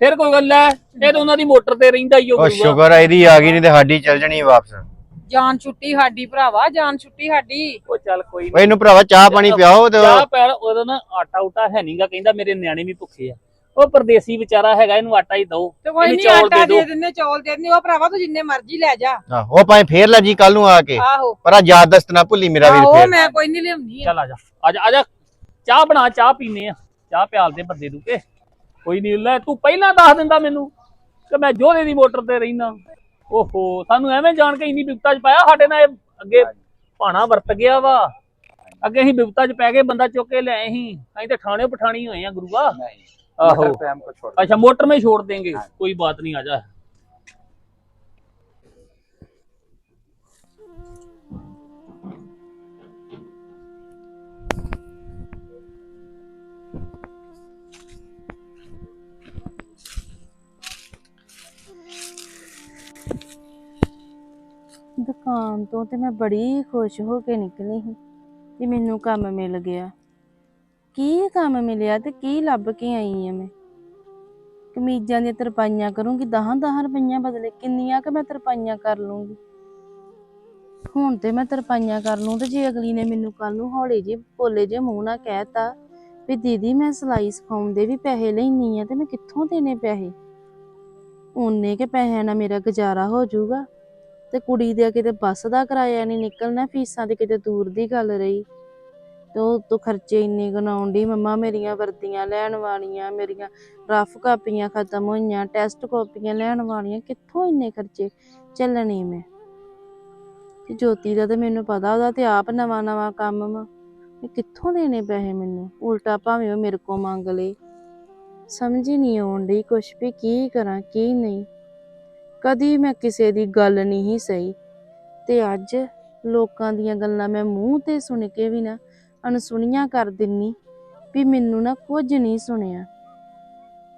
E: ਫੇਰ ਕੋਈ ਗੱਲ ਐ ਇਹ ਤਾਂ ਉਹਨਾਂ ਦੀ ਮੋਟਰ ਤੇ ਰਹਿੰਦਾ ਹੀ ਉਹ
F: ਉਹ
E: ਗੁਰੂਆ।
F: ਸ਼ੁਕਰ ਆ ਇਹਦੀ ਆ ਗਈ ਨਹੀਂ ਤੇ ਸਾਡੀ ਚੱਲ ਜਣੀ ਵਾਪਸ।
H: ਜਾਨ ਛੁੱਟੀ ਸਾਡੀ ਭਰਾਵਾ ਜਾਨ ਛੁੱਟੀ ਸਾਡੀ।
E: ਉਹ ਚੱਲ ਕੋਈ
F: ਓਏ ਇਹਨੂੰ ਭਰਾਵਾ ਚਾਹ ਪਾਣੀ ਪਿਆਓ ਤੇ
E: ਚਾਹ ਪੈਰ ਉਹਦਾ ਨਾ ਆਟਾ ਉਟਾ ਹੈ ਨਹੀਂਗਾ ਕਹਿੰਦਾ ਮੇਰੇ ਨਿਆਣੇ ਵੀ ਭੁੱਖੇ ਆ। ਉਹ ਪਰਦੇਸੀ ਵਿਚਾਰਾ ਹੈਗਾ ਇਹਨੂੰ ਆਟਾ ਹੀ ਦਓ
H: ਤੇ ਕੋਈ
E: ਇਹਨੂੰ
H: ਨਹੀਂ
E: ਚੌਲ
H: ਆਟਾ
E: ਦੇ ਦਿਓ।
H: ਦੇ ਦਿੰਨੇ ਚੌਲ ਦੇ ਦਿੰਨੇ ਉਹ ਭਰਾਵਾ ਤੂੰ ਜਿੰਨੇ ਮਰਜ਼ੀ ਲੈ ਜਾ।
F: ਆਹ, ਉਹ ਭਾਵੇਂ ਫੇਰ ਲੈ ਜੀ ਕੱਲ ਨੂੰ ਆ ਕੇ
H: ਆਹੋ।
F: ਪਰ ਆ ਯਾਦ ਦਸਤ ਨਾ ਭੁੱਲੀ ਮੇਰਾ ਵੀਰ
H: ਆਹੋ
F: ਫੇਰ।
H: ਮੈਂ ਕੋਈ ਨਹੀਂ ਲਿਆਉਣੀ ਆ।
E: ਚੱਲ ਆ ਜਾ। ਆ ਜਾ ਆ ਜਾ। ਚਾਹ ਬਣਾ ਚਾਹ ਪੀਨੇ ਆ। ਚਾਹ ਪਿਆਲ ਦੇ ਬੰਦੇ ਨੂੰ ਕੇ ਕੋਈ ਨਹੀਂ ਲੈ ਤੂੰ ਪਹਿਲਾਂ ਦੱਸ ਦਿੰਦਾ ਮੈਨੂੰ ਕਿ ਮੈਂ ਜੋਧੇ ਦੀ ਮੋਟਰ ਤੇ ਰਹਿਣਾ ਓਹੋ ਸਾਨੂੰ ਐਵੇਂ ਜਾਣ ਕੇ ਇੰਨੀ ਵਿਪਤਾ 'ਚ ਪਾਇਆ ਸਾਡੇ ਨਾਲ ਅੱਗੇ ਭਾਣਾ ਵਰਤ ਗਿਆ ਵਾ। ਅੱਗੇ ਅਸੀਂ ਵਿਪਤਾ 'ਚ ਪੈ ਗਏ ਬੰਦਾ ਚੁੱਕ ਕੇ ਲੈ ਅਸੀਂ ਅਸੀਂ ਤੇ ਥਾਣੇ ਪਠਾਣੀ ਹੋਏ ਆ ਗੁਰੂਆ। ਆਹੋ। ਅੱਛਾ ਮੋਟਰ ਮੈਂ ਛੋੜ ਦੇਂਗੇ ਕੋਈ ਬਾਤ ਨਹੀਂ ਆ ਜਾ।
G: ਖਾਣ ਤੋਂ ਤੇ ਮੈਂ ਬੜੀ ਖੁਸ਼ ਹੋ ਕੇ ਨਿਕਲੀ ਸੀ ਕਿ ਮੈਨੂੰ ਕੰਮ ਮਿਲ ਗਿਆ। ਕੀ ਕੰਮ ਮਿਲਿਆ ਤੇ ਕੀ ਲੱਭ ਕੇ ਆਈ ਆ ਮੈਂ? ਕਮੀਜ਼ਾਂ ਦੀਆਂ ਤਰਪਾਈਆਂ ਕਰੂੰਗੀ 10-10 ਰੁਪਈਆਂ ਬਦਲੇ ਕਿੰਨੀਆਂ ਕਿ ਮੈਂ ਤਰਪਾਈਆਂ ਕਰ ਲੂੰਗੀ? ਹੁਣ ਤੇ ਮੈਂ ਤਰਪਾਈਆਂ ਕਰ ਲੂੰ ਤੇ ਜੇ ਅਗਲੀ ਨੇ ਮੈਨੂੰ ਕੱਲ ਨੂੰ ਹੌਲੇ ਜੇ ਭੋਲੇ ਜੇ ਮੂੰਹ ਨਾਲ ਕਹਿਤਾ ਵੀ ਦੀਦੀ ਮੈਂ ਸਲਾਈ ਸਿਖਾਉਣ ਦੇ ਵੀ ਪੈਸੇ ਲੈਣੀ ਆ ਤੇ ਮੈਂ ਕਿੱਥੋਂ ਦੇਣੇ ਪੈਸੇ? ਉਹਨੇ ਕਿ ਪੈਸਿਆਂ ਨਾਲ ਮੇਰਾ ਗੁਜ਼ਾਰਾ ਹੋ ਜਾਊਗਾ। ਤੇ ਕੁੜੀ ਦੇ ਕਿਤੇ ਬੱਸ ਦਾ ਕਿਰਾਇਆ ਨਹੀਂ ਨਿਕਲਣਾ, ਫੀਸਾਂ ਤੇ ਕਿਤੇ ਦੂਰ ਦੀ ਗੱਲ ਰਹੀ। ਤੇ ਉਹ ਤੋਂ ਖਰਚੇ ਇੰਨੇ ਗਨਾਉਣ ਦੀ ਮੰਮਾ ਮੇਰੀਆਂ ਵਰਦੀਆਂ ਲੈਣ ਵਾਲੀਆਂ, ਮੇਰੀਆਂ ਰਫ ਕਾਪੀਆਂ ਖਤਮ ਹੋਈਆਂ, ਟੈਸਟ ਕਾਪੀਆਂ ਲੈਣ ਵਾਲੀਆਂ, ਕਿੱਥੋਂ ਇੰਨੇ ਖਰਚੇ ਚੱਲਣੇ ਮੈਂ? ਤੇ ਜੋਤੀ ਦਾ ਤੇ ਮੈਨੂੰ ਪਤਾ, ਉਹਦਾ ਤੇ ਆਪ ਨਵਾਂ ਨਵਾਂ ਕੰਮ ਵਾ। ਵੀ ਕਿੱਥੋਂ ਦੇਣੇ ਪੈਸੇ ਮੈਨੂੰ? ਉਲਟਾ ਭਾਵੇਂ ਉਹ ਮੇਰੇ ਕੋ ਮੰਗ ਲੇ। ਸਮਝ ਹੀ ਨਹੀਂ ਆਉਣ ਡਈ ਕੁਛ ਵੀ ਕੀ ਕਰਾਂ, ਕੀ ਨਹੀਂ। ਕਦੀ ਮੈਂ ਕਿਸੇ ਦੀ ਗੱਲ ਨਹੀਂ ਸਹੀ। ਤੇ ਅੱਜ ਲੋਕਾਂ ਦੀਆਂ ਗੱਲਾਂ ਮੈਂ ਮੂੰਹ ਤੇ ਸੁਣ ਕੇ ਵੀ ਨਾ ਅਣਸੁਣੀਆਂ ਕਰ ਦਿੰਨੀ ਵੀ ਮੈਨੂੰ ਨਾ ਕੁਝ ਨਹੀਂ ਸੁਣਿਆ।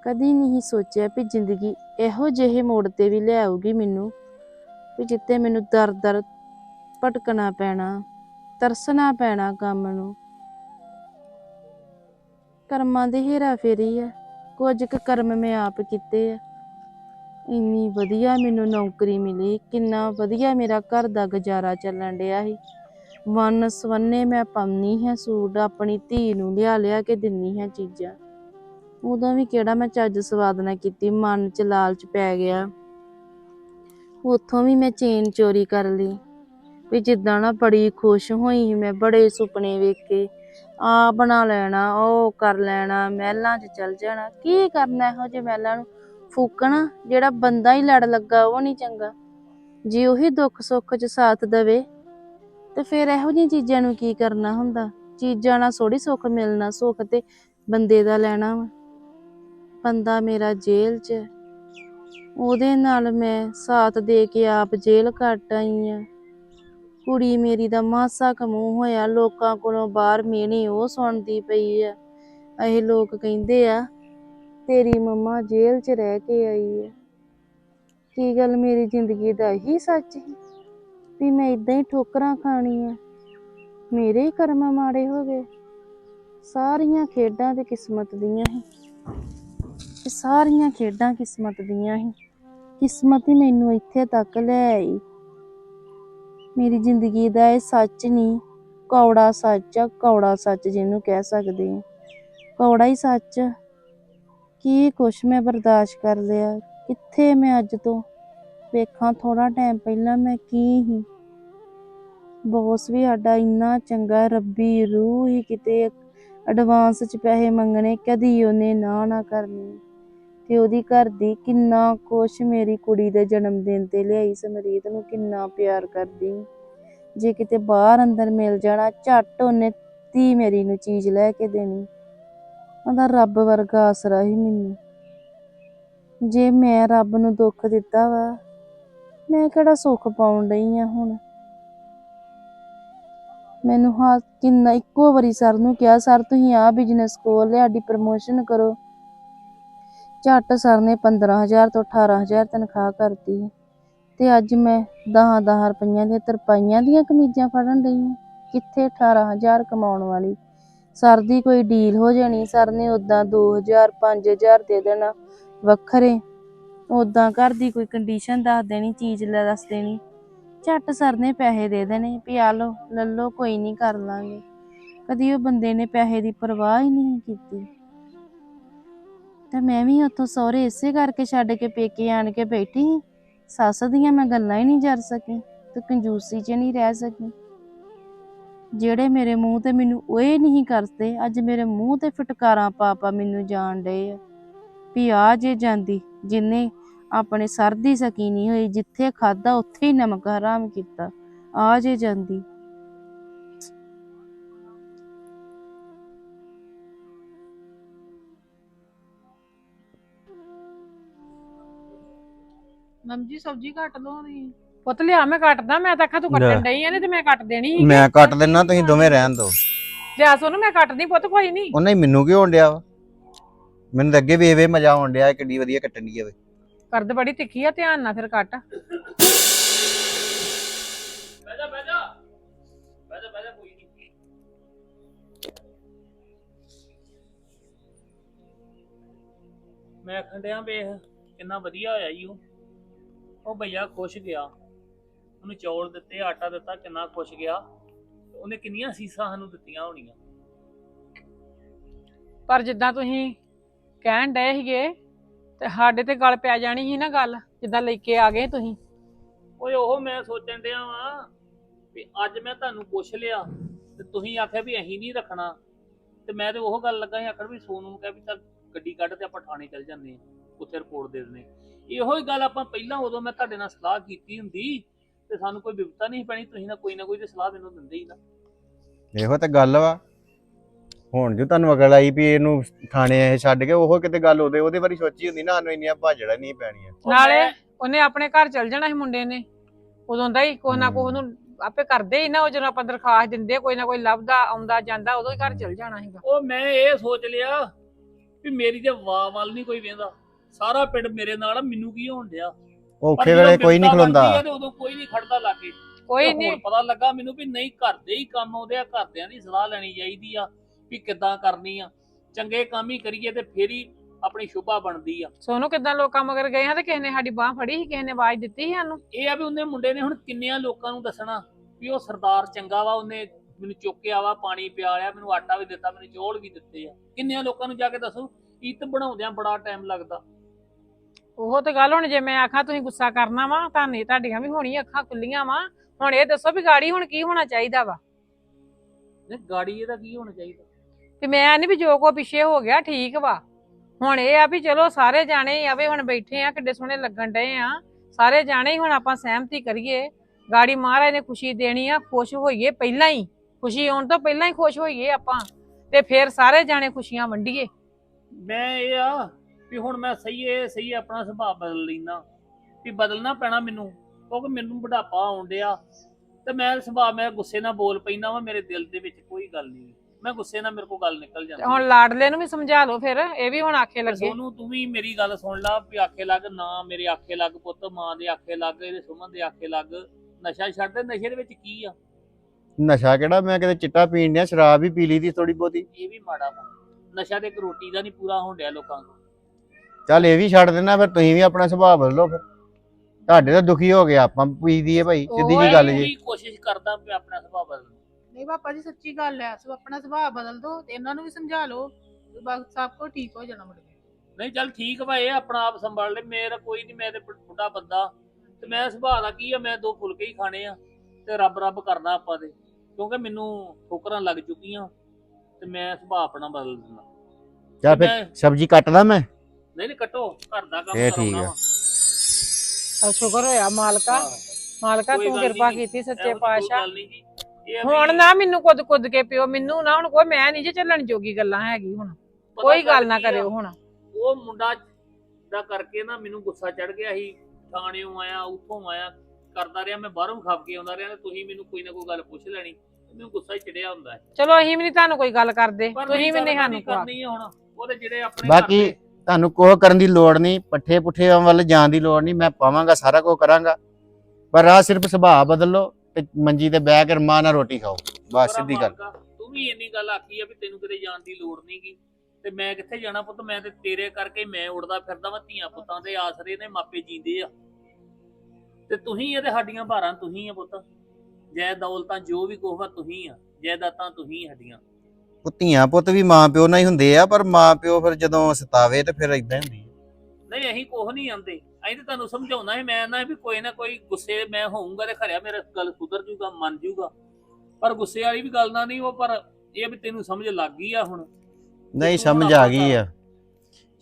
G: ਕਦੀ ਨਹੀਂ ਸੋਚਿਆ ਵੀ ਜ਼ਿੰਦਗੀ ਇਹੋ ਜਿਹੇ ਮੋੜ ਤੇ ਵੀ ਲਿਆਊਗੀ ਮੈਨੂੰ ਵੀ ਜਿੱਤੇ ਮੈਨੂੰ ਦਰ ਦਰ ਭਟਕਣਾ ਪੈਣਾ, ਤਰਸਣਾ ਪੈਣਾ ਕੰਮ ਨੂੰ। ਕਰਮਾਂ ਦੀ ਹੇਰਾ ਫੇਰੀ ਆ, ਕੁਝ ਕੁ ਕਰਮ ਮੈਂ ਆਪ ਕੀਤੇ ਆ। ਇੰਨੀ ਵਧੀਆ ਮੈਨੂੰ ਨੌਕਰੀ ਮਿਲੀ, ਕਿੰਨਾ ਵਧੀਆ ਮੇਰਾ ਘਰ ਦਾ ਗੁਜ਼ਾਰਾ ਚੱਲਣ ਡਿਆ ਸੀ। ਵੰਨ ਸਵੰਨੇ ਮੈਂ ਪਾਉਣੀ ਹਾਂ ਸੂਟ, ਆਪਣੀ ਧੀ ਨੂੰ ਲਿਆ ਲਿਆ ਕੇ ਦਿੰਨੀ ਹਾਂ ਚੀਜ਼ਾਂ। ਉਦੋਂ ਵੀ ਕਿਹੜਾ ਮੈਂ ਚੱਜ ਸਵਾਦ ਨਾ ਕੀਤੀ, ਮਨ ਚ ਲਾਲਚ ਪੈ ਗਿਆ। ਉੱਥੋਂ ਵੀ ਮੈਂ ਚੇਨ ਚੋਰੀ ਕਰ ਲਈ। ਵੀ ਜਿੱਦਾਂ ਨਾ ਬੜੀ ਖੁਸ਼ ਹੋਈ, ਮੈਂ ਬੜੇ ਸੁਪਨੇ ਵੇਖੇ। ਆ ਬਣਾ ਲੈਣਾ, ਉਹ ਕਰ ਲੈਣਾ, ਮਹਿਲਾਂ 'ਚ ਚਲ ਜਾਣਾ। ਕੀ ਕਰਨਾ ਇਹੋ ਜਿਹੇ ਮਹਿਲਾਂ ਨੂੰ? ਫੂਕਣਾ, ਜਿਹੜਾ ਬੰਦਾ ਹੀ ਲੜ ਲੱਗਾ, ਉਹ ਨਹੀਂ ਚੰਗਾ। ਜੇ ਉਹੀ ਦੁੱਖ ਸੁੱਖ 'ਚ ਸਾਥ ਦੇਵੇ, ਤੇ ਫਿਰ ਇਹੋ ਜਿਹੀਆਂ ਚੀਜ਼ਾਂ ਨੂੰ ਕੀ ਕਰਨਾ ਹੁੰਦਾ? ਚੀਜ਼ਾਂ ਨਾਲ ਥੋੜੀ ਸੁੱਖ ਮਿਲਣਾ, ਸੁੱਖ ਤੇ ਬੰਦੇ ਦਾ ਲੈਣਾ ਵਾ। ਬੰਦਾ ਮੇਰਾ ਜੇਲ੍ਹ 'ਚ ਉਹਦੇ ਨਾਲ ਮੈਂ ਸਾਥ ਦੇ ਕੇ ਆਪ ਜੇਲ੍ਹ ਕੱਟ ਆਈ ਆ। ਕੁੜੀ ਮੇਰੀ ਦਾ ਮਾਸਾ ਕਮੂ ਹੋਇਆ, ਲੋਕਾਂ ਕੋਲੋਂ ਬਾਹਰ ਮੇਣੀ ਉਹ ਸੁਣਦੀ ਪਈ ਆ। ਇਹ ਲੋਕ ਕਹਿੰਦੇ ਆ ਤੇਰੀ ਮੰਮਾ ਜੇਲ੍ਹ 'ਚ ਰਹਿ ਕੇ ਆਈ ਹੈ ਕੀ ਗੱਲ ਮੇਰੀ ਜ਼ਿੰਦਗੀ ਦਾ ਹੀ ਸੱਚ ਹੈ ਵੀ ਮੈਂ ਇਦਾਂ ਹੀ ਠੋਕਰਾਂ ਖਾਣੀਆਂ। ਮੇਰੇ ਹੀ ਕਰਮ ਮਾੜੇ ਹੋ ਗਏ। ਸਾਰੀਆਂ ਖੇਡਾਂ ਤੇ ਕਿਸਮਤ ਦੀਆਂ ਹੀ ਇਹ ਸਾਰੀਆਂ ਖੇਡਾਂ ਕਿਸਮਤ ਦੀਆਂ ਹੀ ਕਿਸਮਤ ਹੀ ਮੈਨੂੰ ਇੱਥੇ ਤੱਕ ਲੈ ਆਈ। ਮੇਰੀ ਜ਼ਿੰਦਗੀ ਦਾ ਇਹ ਸੱਚ ਨਹੀਂ। ਕੌੜਾ ਸੱਚ ਆ, ਕੌੜਾ ਸੱਚ ਜਿਹਨੂੰ ਕਹਿ ਸਕਦੇ ਆ। ਕੌੜਾ ਹੀ ਸੱਚ ਕੀ ਕੁਛ ਮੈਂ ਬਰਦਾਸ਼ਤ ਕਰ ਲਿਆ? ਕਿੱਥੇ ਮੈਂ ਅੱਜ ਤੋਂ? ਵੇਖਾਂ ਥੋੜਾ ਟਾਈਮ ਪਹਿਲਾਂ ਮੈਂ ਕੀ ਹੀ ਬੌਸ ਵੀ ਸਾਡਾ ਇੰਨਾ ਚੰਗਾ, ਰੱਬੀ ਰੂਹ ਹੀ ਕਿਤੇ ਐਡਵਾਂਸ ਚ ਪੈਸੇ ਮੰਗਣੇ, ਕਦੀ ਉਹਨੇ ਨਾ ਨਾ ਕਰਨੀ। ਤੇ ਉਹਦੀ ਘਰ ਦੀ ਕਿੰਨਾ ਕੁਛ ਮੇਰੀ ਕੁੜੀ ਦੇ ਜਨਮ ਦਿਨ ਤੇ ਲਿਆਈ, ਸਮਰੀਤ ਨੂੰ ਕਿੰਨਾ ਪਿਆਰ ਕਰਦੀ। ਜੇ ਕਿਤੇ ਬਾਹਰ ਅੰਦਰ ਮਿਲ ਜਾਣਾ, ਝੱਟ ਉਹਨੇ ਧੀ ਮੇਰੀ ਨੂੰ ਚੀਜ਼ ਲੈ ਕੇ ਦੇਣੀ। ਉਹਦਾ ਰੱਬ ਵਰਗਾ ਆਸਰਾ ਹੀ ਮੈਨੂੰ। ਜੇ ਮੈਂ ਰੱਬ ਨੂੰ ਦੁੱਖ ਦਿੱਤਾ ਵਾ, ਮੈਂ ਕਿਹੜਾ ਸੁੱਖ ਪਾਉਣ ਡਈ ਆ ਹੁਣ? ਮੈਨੂੰ ਹਾਂ ਕਿੰਨਾ, ਇੱਕੋ ਵਾਰੀ ਸਰ ਨੂੰ ਕਿਹਾ, ਸਰ, ਤੁਸੀਂ ਆਹ ਬਿਜ਼ਨਸ ਖੋਲ ਲਿਆ, ਸਾਡੀ ਪ੍ਰਮੋਸ਼ਨ ਕਰੋ। ਝੱਟ ਸਰ ਨੇ 15000 ਤੋਂ 18000 ਤਨਖਾਹ ਕਰਤੀ ਤੇ ਅੱਜ ਮੈਂ 10-10 ਰੁਪਈਆਂ ਦੀਆਂ ਤਰਪਾਈਆਂ ਦੀਆਂ ਕਮੀਜ਼ਾਂ ਫੜਨ ਡਈ ਹਾਂ। ਕਿੱਥੇ 18000 ਕਮਾਉਣ ਵਾਲੀ? ਸਰ ਦੀ ਕੋਈ ਡੀਲ ਹੋ ਜਾਣੀ, ਸਰ ਨੇ ਉਦਾਂ 2000 5000 ਦੇ ਦੇਣਾ ਵੱਖਰੇ। ਉਦਾਂ ਘਰ ਦੀ ਕੋਈ ਕੰਡੀਸ਼ਨ ਦੱਸ ਦੇਣੀ, ਚੀਜ਼ ਲੈ ਦੱਸ ਦੇਣੀ। ਝੱਟ ਸਰ ਨੇ ਪੈਸੇ ਦੇ ਦੇਣੇ, ਵੀ ਆ ਲਓ, ਲੈ ਕੋਈ ਨਹੀਂ ਕਰ ਲਾਂਗੇ। ਕਦੀ ਉਹ ਬੰਦੇ ਨੇ ਪੈਸੇ ਦੀ ਪਰਵਾਹ ਹੀ ਨਹੀਂ ਕੀਤੀ।
I: ਤੇ ਮੈਂ ਵੀ ਉੱਥੋਂ ਸਹੁਰੇ ਇਸੇ ਕਰਕੇ ਛੱਡ ਕੇ ਪੇਕੇ ਆਣ ਕੇ ਬੈਠੀ ਸੀ। ਸੱਸ ਦੀਆਂ ਮੈਂ ਗੱਲਾਂ ਹੀ ਨਹੀਂ ਜਰ ਸਕੀ, ਤੇ ਕੰਜੂਸੀ 'ਚ ਨਹੀਂ ਰਹਿ ਸਕੀ। ਜਿਹੜੇ ਮੇਰੇ ਮੂੰਹ ਤੇ ਮੈਨੂੰ ਓਏ ਨਹੀਂ ਕਰਦੇ ਅੱਜ ਮੇਰੇ ਮੂੰਹ ਤੇ ਫਟਕਾਰਾਂ ਪਾਪਾ ਮੈਨੂੰ ਜਾਣ ਡਏ ਆ। ਵੀ ਆ ਜੇ ਜਾਂਦੀ, ਜਿੰਨੇ ਆਪਣੇ ਸਰਦੀ ਸਕੀ ਨਹੀਂ ਹੋਈ, ਜਿੱਥੇ ਖਾਦਾ ਉੱਥੇ ਹੀ ਨਮਕ ਹਰਾਮ ਕੀਤਾ। ਆ ਜੇ ਜਾਂਦੀ।
H: ਨਮਜੀ ਸਬਜ਼ੀ ਘੱਟ ਲਓ ਨਹੀਂ ਪੁੱਤ ਲਿਆ ਮੈਂ ਕੱਟਦਾ ਮੈਂ ਤਾਂ ਆਖਾਂ ਤੂੰ। ਕੱਟਣ ਡਈ ਆ ਨਹੀਂ ਤੇ ਮੈਂ ਕੱਟ ਦੇਣੀ ਸੀ
F: ਮੈਂ ਕੱਟ ਦਿੰਨਾ ਤੁਸੀਂ ਦੋਵੇਂ ਰਹਿਣ ਦਿਓ
H: ਲਿਆ ਸੋਨੂੰ ਮੈਂ ਕੱਟਦੀ ਪੁੱਤ ਕੋਈ ਨਹੀਂ।
F: ਉਹਨੇ ਮੈਨੂੰ ਕੀ ਹੋਣ ਡਿਆ ਵਾ? ਮੈਨੂੰ ਤਾਂ ਅੱਗੇ ਵੇਵੇ ਮਜ਼ਾ ਆਉਣ ਡਿਆ ਕਿੱਡੀ ਵਧੀਆ ਕੱਟਣ ਦੀ ਵੇ।
H: ਕਰਦ ਬੜੀ ਤਿੱਖੀ ਆ ਧਿਆਨ ਨਾਲ ਫਿਰ ਕੱਟ।
E: ਬੈਜਾ ਬੈਜਾ ਬੈਜਾ ਬੈਜਾ ਕੋਈ ਨਹੀਂ। ਮੈਂ ਖੰਡਿਆ ਵੇਖ ਕਿੰਨਾ ਵਧੀਆ ਹੋਇਆ ਈ ਉਹ। ਉਹ ਭਈਆ ਖੁਸ਼ ਗਿਆ। ਉਹਨੂੰ ਚੌਲ ਦਿੱਤੇ ਆਟਾ ਦਿੱਤਾ ਕਿੰਨਾ ਖੁਸ਼ ਗਿਆ। ਉਹਨੇ ਕਿੰਨੀਆਂ ਸੀਸਾਂ ਸਾਨੂੰ ਦਿੱਤੀਆਂ ਹੋਣੀਆਂ।
H: ਪਰ ਜਿੱਦਾਂ ਤੁਸੀਂ ਕਹਿਣ ਡਏ ਸੀਗੇ ਤੇ ਸਾਡੇ ਤੇ ਗੱਲ ਪੈ ਜਾਣੀ ਸੀ ਨਾ ਗੱਲ ਜਿੱਦਾਂ ਲੈ ਕੇ ਆ ਗਏ ਤੁਸੀਂ।
E: ਓਏ ਉਹ ਮੈਂ ਸੋਚਣ ਡਿਆ ਵਾਂ ਵੀ ਅੱਜ ਮੈਂ ਤੁਹਾਨੂੰ ਪੁੱਛ ਲਿਆ ਤੇ ਤੁਸੀਂ ਆਖਿਆ ਵੀ ਅਸੀਂ ਨਹੀਂ ਰੱਖਣਾ। ਤੇ ਮੈਂ ਤੇ ਉਹ ਗੱਲ ਲੱਗਾ ਸੀ ਆਖਣ ਵੀ ਸੋਨੂੰ ਨੂੰ ਕਹਿ ਵੀ ਚੱਲ ਗੱਡੀ ਕੱਢ ਤੇ ਆਪਾਂ ਥਾਣੇ ਚੱਲ ਜਾਂਦੇ ਆ ਉੱਥੇ ਰਿਪੋਰਟ ਦੇ ਦਿੰਦੇ ਇਹੋ ਹੀ ਗੱਲ ਆਪਾਂ ਪਹਿਲਾਂ ਉਦੋਂ ਮੈਂ ਤੁਹਾਡੇ ਨਾਲ ਸਲਾਹ ਕੀਤੀ ਹੁੰਦੀ ਤੇ ਸਾਨੂੰ ਕੋਈ ਵਿਪਤਾ ਨਹੀਂ ਪੈਣੀ ਤੁਸੀਂ ਨਾ ਕੋਈ ਨਾ ਕੋਈ ਤੇ ਸਲਾਹ ਮੈਨੂੰ ਦਿੰਦੇ ਹੀ ਨਾ।
F: ਇਹੋ ਤਾਂ ਗੱਲ ਵਾ। ਹੁਣ ਜੋ ਤੁਹਾਨੂੰ ਅਕਲ ਆਈ ਵੀ ਇਹਨੂੰ ਥਾਣੇ ਇਹ ਛੱਡ ਕੇ ਉਹ ਕਿਤੇ ਗੱਲ ਉਹਦੇ ਉਹਦੇ ਬਾਰੇ ਸੋਚੀ ਹੁੰਦੀ ਨਾ ਸਾਨੂੰ ਇੰਨੀਆਂ ਭਾਜੜਾ ਨਹੀਂ ਪੈਣੀਆਂ।
H: ਨਾਲੇ ਉਹਨੇ ਆਪਣੇ ਘਰ ਚੱਲ ਜਾਣਾ ਸੀ ਮੁੰਡੇ ਨੇ। ਉਦੋਂ ਦਾ ਹੀ ਕੋਈ ਨਾ ਕੋਈ ਉਹਨੂੰ ਆਪੇ ਕਰਦੇ ਹੀ ਨਾ ਉਹ ਜਦੋਂ ਆਪਾਂ ਦਰਖਾਸਤ ਦਿੰਦੇ ਕੋਈ ਨਾ ਕੋਈ ਲੱਭਦਾ ਆਉਂਦਾ ਜਾਂਦਾ ਉਦੋਂ ਹੀ ਘਰ ਚੱਲ ਜਾਣਾ ਸੀਗਾ।
E: ਉਹ ਮੈਂ ਇਹ ਸੋਚ ਲਿਆ ਵੀ ਮੇਰੀ ਤੇ ਵਾਹ ਵੱਲ ਨਹੀਂ ਕੋਈ ਵੇਂਦਾ। ਸਾਰਾ ਪਿੰਡ ਮੇਰੇ ਨਾਲ ਆ ਮੈਨੂੰ ਕੀ ਹੋਣ ਡਿਆ?
F: ਔਖੇ ਵੇਲੇ ਕੋਈ ਨਹੀਂ ਖਲੋਂਦਾ।
E: ਆ ਉਦੋਂ ਕੋਈ ਨਹੀਂ ਖੜਦਾ ਲਾਗੇ
H: ਕੋਈ ਨਹੀਂ।
E: ਪਤਾ ਲੱਗਾ ਮੈਨੂੰ ਵੀ ਨਹੀਂ ਘਰ ਦੇ ਹੀ ਕੰਮ ਆਉਂਦੇ ਆ ਘਰਦਿਆਂ ਦੀ ਸਲਾਹ ਲੈਣੀ ਚਾਹੀਦੀ ਆ ਵੀ ਕਿੱਦਾਂ ਕਰਨੀ ਆ। ਚੰਗੇ ਕੰਮ ਹੀ ਕਰੀਏ ਤੇ ਫੇਰ ਹੀ ਆਪਣੀ ਸ਼ੁਭਾ ਬਣਦੀ ਆ।
H: ਸੋਨੂੰ ਕਿਦਾਂ ਲੋਕਾਂ ਮਗਰ ਗਏ ਹਾਂ ਤੇ ਕਿਸੇ ਨੇ ਸਾਡੀ ਬਾਹ ਫੜੀ ਸੀ ਕਿਸੇ ਨੇ ਆਵਾਜ਼ ਦਿੱਤੀ ਸੀ ਸਾਨੂੰ?
E: ਇਹ ਆ ਵੀ ਉਹਨੇ ਮੁੰਡੇ ਨੇ ਹੁਣ ਕਿੰਨਿਆਂ ਲੋਕਾਂ ਨੂੰ ਦੱਸਣਾ ਵੀ ਉਹ ਸਰਦਾਰ ਚੰਗਾ ਵਾ ਉਹਨੇ ਮੈਨੂੰ ਚੁੱਕਿਆ ਵਾ ਪਾਣੀ ਪਿਆਲਿਆ ਮੈਨੂੰ ਆਟਾ ਵੀ ਦਿੱਤਾ ਮੈਨੂੰ ਚੌਲ ਵੀ ਦਿੱਤੇ ਆ। ਕਿੰਨਿਆਂ ਲੋਕਾਂ ਨੂੰ ਜਾ ਕੇ ਦੱਸੋ? ਇੱਤ ਬਣਾਉਂਦਿਆਂ ਬੜਾ ਟਾਈਮ ਲੱਗਦਾ।
H: ਉਹ ਤੇ ਗੱਲ ਹੁਣ ਜੇ ਮੈਂ ਆਖਾਂ ਤੁਸੀਂ ਗੁੱਸਾ ਕਰਨਾ ਵਾ ਤੁਹਾਨੂੰ ਤੁਹਾਡੀਆਂ ਵੀ ਹੋਣੀ ਅੱਖਾਂ ਖੁੱਲੀਆਂ ਵਾ। ਹੁਣ ਇਹ ਦੱਸੋ ਵੀ ਗਾੜੀ ਹੁਣ ਕੀ ਹੋਣਾ ਚਾਹੀਦਾ ਵਾ?
E: ਨੇ ਗਾੜੀ ਇਹਦਾ ਕੀ ਹੋਣਾ ਚਾਹੀਦਾ?
H: ਤੇ ਮੈਂ ਨਹੀਂ ਵੀ ਜੋ ਕੋ ਪਿੱਛੇ ਹੋ ਗਿਆ ਠੀਕ ਵਾ। ਹੁਣ ਇਹ ਆ ਵੀ ਚਲੋ ਸਾਰੇ ਜਾਣੇ ਹੀ ਆਵੇ ਹੁਣ ਬੈਠੇ ਆ ਕਿੱਡੇ ਸੋਹਣੇ ਲੱਗਣ ਡਏ ਆ। ਸਾਰੇ ਜਾਣੇ ਹੀ ਹੁਣ ਆਪਾਂ ਸਹਿਮਤੀ ਕਰੀਏ। ਗਾੜੀ ਮਹਾਰਾਜ ਨੇ ਖੁਸ਼ੀ ਦੇਣੀ ਆ ਖੁਸ਼ ਹੋਈਏ ਪਹਿਲਾਂ ਹੀ। ਖੁਸ਼ੀ ਆਉਣ ਤੋਂ ਪਹਿਲਾਂ ਹੀ ਖੁਸ਼ ਹੋਈਏ ਆਪਾਂ ਤੇ ਫਿਰ ਸਾਰੇ ਜਾਣੇ ਖੁਸ਼ੀਆਂ ਵੰਡੀਏ।
E: ਮੈਂ ਇਹ ਆ ਵੀ ਹੁਣ ਮੈਂ ਸਹੀ ਇਹ ਸਹੀ ਆਪਣਾ ਸੁਭਾਅ ਬਦਲ ਲੈਣਾ ਵੀ ਬਦਲਣਾ ਪੈਣਾ ਮੈਨੂੰ ਕਿਉਂਕਿ ਮੈਨੂੰ ਬੁਢਾਪਾ ਆਉਣ ਡਿਆ। ਤੇ ਮੈਂ ਸੁਭਾਅ ਮੈਂ ਗੁੱਸੇ ਨਾਲ ਬੋਲ ਪੈਂਦਾ ਵਾ ਮੇਰੇ ਦਿਲ ਦੇ ਵਿੱਚ ਕੋਈ ਗੱਲ ਨਹੀਂ। ਮੈਂ ਗੁੱਸੇ ਨਾਲ ਮੇਰੇ ਕੋਲ ਗੱਲ ਨਿਕਲ ਜਾਂਦੀ
H: ਹੁਣ ਲਾਡਲੇ ਨੂੰ ਵੀ ਸਮਝਾ ਲਓ ਫਿਰ ਇਹ ਵੀ ਹੁਣ ਆਖੇ
E: ਤੇ
H: ਲੱਗੇ।
E: ਸੋਨੂੰ ਤੂੰ ਵੀ ਮੇਰੀ ਗੱਲ ਸੁਣ ਲਾ ਵੀ ਆਖੇ ਲੱਗ ਨਾ ਮੇਰੇ ਆਖੇ ਲੱਗ ਪੁੱਤ ਮਾਂ ਦੇ ਆਖੇ ਲੱਗ ਇਹਦੇ ਸੁਮਨ ਦੇ ਆਖੇ ਲੱਗ। ਨਸ਼ਾ ਛੱਡ ਦੇ ਨਸ਼ੇ ਦੇ ਵਿੱਚ ਕੀ ਆ?
F: ਨਸ਼ਾ ਕਿਹੜਾ? ਮੈਂ ਕਿਤੇ ਚਿੱਟਾ ਪੀਣ ਡਿਆ ਸ਼ਰਾਬ ਵੀ ਪੀ ਲਈ ਦੀ ਥੋੜੀ ਬਹੁਤੀ।
E: ਇਹ ਵੀ ਮਾੜਾ ਵਾ। ਨਸ਼ਾ ਤੇ ਇੱਕ ਰੋਟੀ ਦਾ ਨਹੀਂ ਪੂਰਾ ਹੋਣ ਡਿਆ ਲੋਕਾਂ ਨੂੰ।
F: ਚੱਲ ਇਹ ਵੀ ਛੱਡ ਦੇਣਾ ਫਿਰ ਤੁਸੀਂ ਵੀ ਆਪਣਾ ਸੁਭਾਅ ਬਦਲੋ ਫਿਰ। ਤੁਹਾਡੇ ਤਾਂ ਦੁਖੀ ਹੋ ਗਏ ਆਪਾਂ ਪੀ ਦਈਏ ਭਾਈ ਸਿੱਧੀ ਜੀ ਗੱਲ ਜੀ।
E: ਵੀ ਕੋਸ਼ਿਸ਼ ਕਰਦਾ ਵੀ ਆਪਣਾ ਸੁਭਾਅ ਬਦਲ
J: ਨਹੀਂ ਪਾਪਾ ਜੀ ਸੱਚੀ ਗੱਲ ਹੈ ਸੋ ਆਪਣਾ ਸੁਭਾਅ ਬਦਲ ਦੋ ਤੇ ਇਹਨਾਂ ਨੂੰ ਵੀ ਸਮਝਾ ਲਓ ਤੇ ਬਸ ਸਭ ਕੁਝ ਠੀਕ ਹੋ ਜਾਣਾ ਮੁੜ ਕੇ।
E: ਨਹੀਂ ਚੱਲ ਠੀਕ ਵਾ ਇਹ ਆਪਣਾ ਆਪ ਸੰਭਾਲ ਲੈ ਮੇਰਾ ਕੋਈ ਨਹੀਂ ਮੈਂ ਤੇ ਬੁੱਢਾ ਬੰਦਾ। ਤੇ ਮੈਂ ਸੁਭਾਅ ਦਾ ਕੀ ਆ ਮੈਂ ਦੋ ਫੁਲਕੇ ਹੀ ਖਾਣੇ ਆ ਤੇ ਰੱਬ ਰੱਬ ਕਰਨਾ ਆਪਾਂ ਦੇ ਕਿਉਂਕਿ ਮੈਨੂੰ ਠੋਕਰਾਂ ਲੱਗ ਚੁੱਕੀਆਂ ਤੇ ਮੈਂ ਸੁਭਾਅ ਆਪਣਾ ਬਦਲ ਦਿੰਦਾ।
F: ਚੱਲ ਫਿਰ ਸਬਜ਼ੀ ਕੱਟਦਾ ਮੈਂ?
E: ਨਹੀਂ ਨਹੀਂ ਕੱਟੋ। ਘਰ ਦਾ ਕੰਮ
F: ਇਹ ਠੀਕ
E: ਕਰਾਉਣਾ
F: ਆ।
E: ਵਾ।
H: ਚੱਲ ਸ਼ੁਕਰ ਹੋਇਆ ਮਾਲਕਾ। ਮਾਲਕਾ
E: ਕੋਈ
H: ਤੂੰ
E: ਗੱਲ
H: ਕਿਰਪਾ
E: ਨੀ।
H: ਕੀਤੀ
E: ਇਹੋ
H: ਸੱਚੇ
E: ਜਿਹੀ ਕੋਈ
H: ਪਾਤਸ਼ਾਹ।
E: ਗੱਲ ਨੀ ਜੀ। ਇਹ ਆ ਵੀ
H: ਹੁਣ ਨਾ ਮੈਨੂੰ ਕੁੱਦ ਕੁੱਦ ਕੇ ਪਿਓ ਮੈਨੂੰ ਨਾ ਹੁਣ ਕੋਈ ਮੈਂ ਨਹੀਂ ਜੇ ਚੱਲਣ ਜੋਗੀ ਗੱਲਾਂ ਹੈਗੀ ਹੁਣ।
E: ਪਤਾ
H: ਕੋਈ ਗੱਲ ਨਾ
E: ਕੀ ਆ,
H: ਕਰਿਓ ਹੁਣ।
E: ਉਹ ਮੁੰਡਾ ਦਾ ਕਰਕੇ ਨਾ ਮੈਨੂੰ ਗੁੱਸਾ ਚੜ ਗਿਆ ਸੀ। ਥਾਣਿਓਂ ਆਇਆ ਉੱਥੋਂ ਆਇਆ। ਕਰਦਾ ਰਿਹਾ ਮੈਂ ਬਾਹਰੋਂ ਖੱਪ ਕੇ ਆਉਂਦਾ ਰਿਹਾ ਤੇ ਤੁਸੀਂ ਮੈਨੂੰ ਕੋਈ ਨਾ ਕੋਈ ਗੱਲ ਪੁੱਛ ਲੈਣੀ। ਮੈਨੂੰ ਗੁੱਸਾ ਹੀ ਚੜਿਆ ਹੁੰਦਾ ਹੈ।
H: ਚਲੋ ਅਸੀਂ ਵੀ ਨਹੀਂ ਤੁਹਾਨੂੰ ਕੋਈ ਗੱਲ ਕਰਦੇ। ਤੁਸੀਂ ਵੀ ਨਹੀਂ ਸਾਨੂੰ ਕੋਈ
E: ਕਰਨੀ ਹੁਣ। ਉਹਦੇ ਜਿਹੜੇ ਆਪਣੇ
F: ਬਾਕੀ ਤੁਹਾਨੂੰ ਕੋਹ ਕਰਨ ਦੀ ਲੋੜ ਨਹੀਂ ਪੱਠੇ ਪੁੱਠੇ ਵੱਲ ਜਾਣ ਦੀ ਲੋੜ ਨਹੀਂ ਮੈਂ ਪਾਵਾਂਗਾ ਸਾਰਾ ਕੁਝ ਕਰਾਂਗਾ। ਪਰ ਆ ਸਿਰਫ ਸੁਭਾਅ ਬਦਲ ਲਓ ਤੇ ਮੰਜੀ ਤੇ ਬਹਿ ਕੇ ਰਮਾਨ ਨਾਲ ਰੋਟੀ ਖਾਓ। ਬਸ ਸਿੱਧੀ ਗੱਲ।
E: ਤੂੰ ਵੀ ਇੰਨੀ ਗੱਲ ਆਖੀ ਆ ਵੀ ਤੈਨੂੰ ਕਿਤੇ ਜਾਣ ਦੀ ਲੋੜ ਨਹੀਂਗੀ ਤੇ ਮੈਂ ਕਿੱਥੇ ਜਾਣਾ ਪੁੱਤ? ਮੈਂ ਤੇ ਤੇਰੇ ਕਰਕੇ ਮੈਂ ਉੜਦਾ ਫਿਰਦਾ ਵਾਂ ਧੀਆਂ ਪੁੱਤਾਂ ਦੇ ਆਸਰੇ ਨੇ ਮਾਪੇ ਜੀਂਦੇ ਆ। ਤੇ ਤੁਸੀਂ ਇਹ ਤੇ ਸਾਡੀਆਂ ਭਾਰਾਂ ਤੁਸੀਂ ਆ ਪੁੱਤ। ਜੈ ਦੌਲਤਾਂ ਜੋ ਵੀ ਕੁਛ ਵਾ ਤੁਸੀਂ ਆ ਜਾਇਦਾਦਾਂ ਤੁਸੀਂ ਸਾਡੀਆਂ।
F: ਉਹ ਧੀਆਂ ਪੁੱਤ ਵੀ ਮਾਂ ਪਿਓ ਨਾਲ ਹੀ ਹੁੰਦੇ ਆ ਪਰ ਮਾਂ ਪਿਓ ਫਿਰ ਜਦੋਂ ਸਤਾਵੇ ਤੇ ਫਿਰ ਇਦਾਂ ਹੁੰਦੀ ਆ।
E: ਨਹੀਂ ਅਸੀਂ ਕੁਛ ਨਹੀਂ ਆਂਦੇ ਅਸੀਂ ਤਾਂ ਤੁਹਾਨੂੰ ਸਮਝਾਉਣਾ ਹੈ ਮੈਂ ਨਾ ਵੀ ਕੋਈ ਨਾ ਕੋਈ ਗੁੱਸੇ ਮੈਂ ਹੋਊਂਗਾ ਤੇ ਖਰਿਆ ਮੇਰਾ ਗੱਲ ਸੁਧਰ ਜੂਗਾ ਮੰਨ ਜੂਗਾ ਪਰ ਗੁੱਸੇ ਵਾਲੀ ਵੀ ਗੱਲ ਨਾ ਨਹੀਂ ਉਹ ਪਰ ਇਹ ਵੀ ਤੈਨੂੰ ਸਮਝ ਲੱਗ ਗਈ ਆ ਹੁਣ
F: ਨਹੀਂ ਸਮਝ ਆ ਗਈ ਆ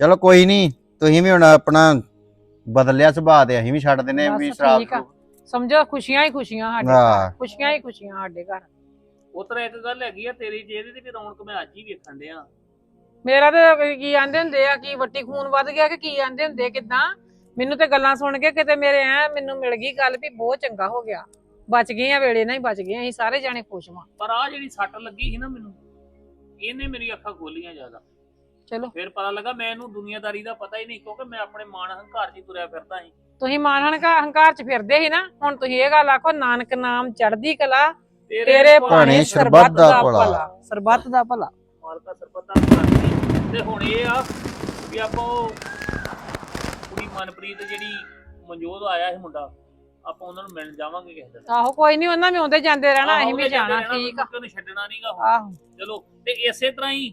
F: ਚਲੋ ਕੋਈ ਨਹੀਂ ਤੁਸੀਂ ਵੀ ਹੁਣ ਆਪਣਾ ਬਦਲਿਆ ਸੁਭਾਅ ਤੇ ਅਸੀਂ ਵੀ ਛੱਡ ਦਿੰਨੇ ਆ ਵੀ
H: ਬਸ
F: ਸ਼ਰਾਬ
H: ਠੀਕ ਆ। ਸਮਝੋ ਖੁਸ਼ੀਆਂ ਹੀ ਖੁਸ਼ੀਆਂ ਸਾਡੇ
F: ਹਾਂ।
H: ਘਰ ਖੁਸ਼ੀਆਂ ਹੀ ਖੁਸ਼ੀਆਂ ਸਾਡੇ ਘਰ
E: ਉਤਰਾ ਇੱਕ ਗੱਲ ਹੈਗੀ ਆ ਤੇਰੀ ਚਿਹਰੇ ਤੇ ਵੀ ਰੌਣਕ ਮੈਂ ਅੱਜ ਹੀ ਵੇਖਣ ਡਿਆ।
H: ਮੇਰਾ ਤੇ ਕੀ ਆਂਦੇ ਹੁੰਦੇ ਆ ਕਿ ਵੱਟੀ ਖੂਨ ਵੱਧ ਗਿਆ ਕਿ ਕੀ ਆਂਦੇ ਹੁੰਦੇ ਕਿਦਾਂ? ਮੈਨੂੰ ਤੇ ਗੱਲਾਂ ਸੁਣ ਕੇ ਕਿਤੇ ਮੇਰੇ ਐ ਮੈਨੂੰ ਮਿਲ ਗਈ ਗੱਲ ਵੀ ਬਹੁਤ ਚੰਗਾ ਹੋ ਗਿਆ। ਬਚ ਗਏ ਆ ਵੇਲੇ ਨਾਲ ਹੀ ਬਚ ਗਏ ਆ, ਅਸੀਂ ਸਾਰੇ ਜਾਣੇ ਖੁਸ਼ ਵਾਂ।
E: ਪਰ ਆ ਜਿਹੜੀ ਸੱਟ ਲੱਗੀ ਸੀ ਨਾ ਮੈਨੂੰ ਇਹਨੇ ਮੇਰੀ ਅੱਖਾਂ ਖੋਲੀਆਂ ਜ਼ਿਆਦਾ।
H: ਚਲੋ।
E: ਫਿਰ ਪਤਾ ਲੱਗਾ ਮੈਂ ਇਹਨੂੰ ਦੁਨੀਆਦਾਰੀ ਦਾ ਪਤਾ ਹੀ ਨਹੀਂ ਕਿਉਂਕਿ ਮੈਂ ਆਪਣੇ ਮਾਣ ਹੰਕਾਰ 'ਚ ਹੀ ਤੁਰਿਆ ਫਿਰਦਾ ਸੀ।
H: ਤੁਸੀਂ ਮਾਣ ਹੰਕਾਰ ਹੰਕਾਰ ਚ ਫਿਰਦੇ ਸੀ ਨਾ ਹੁਣ ਤੁਸੀਂ ਇਹ ਗੱਲ ਆਖੋ ਨਾਨਕ ਨਾਮ ਚੜ੍ਹਦੀ ਕਲਾ ਤੇਰੇ
F: ਭਾਣੇ ਸਰਬੱਤ ਦਾ ਭਲਾ।
H: ਸਰਬੱਤ ਦਾ ਭਲਾ।
E: ਮਾਲਕਾ ਤੇ ਹੁਣ ਇਹ ਆ ਵੀ ਆਪਾਂ ਉਹ ਕੁੜੀ ਮਨਪ੍ਰੀਤ ਜਿਹੜੀ ਮਨਜੋਤ ਆਇਆ ਸੀ ਮੁੰਡਾ ਆਪਾਂ ਉਹਨਾਂ ਨੂੰ ਮਿਲਣ ਜਾਵਾਂਗੇ ਕਿਸੇ ਦਿਨ।
H: ਆਹੋ ਕੋਈ ਨਹੀਂ ਉਹਨਾਂ ਵੀ ਆਉਂਦੇ ਜਾਂਦੇ ਰਹਿਣਾ ਅਸੀਂ ਵੀ ਜਾਣਾ ਠੀਕ ਆ।
E: ਉਹਨੂੰ ਛੱਡਣਾ ਨਹੀਂਗਾ
H: ਆਹੋ।
E: ਚਲੋ ਤੇ ਇਸੇ ਤਰ੍ਹਾਂ ਹੀ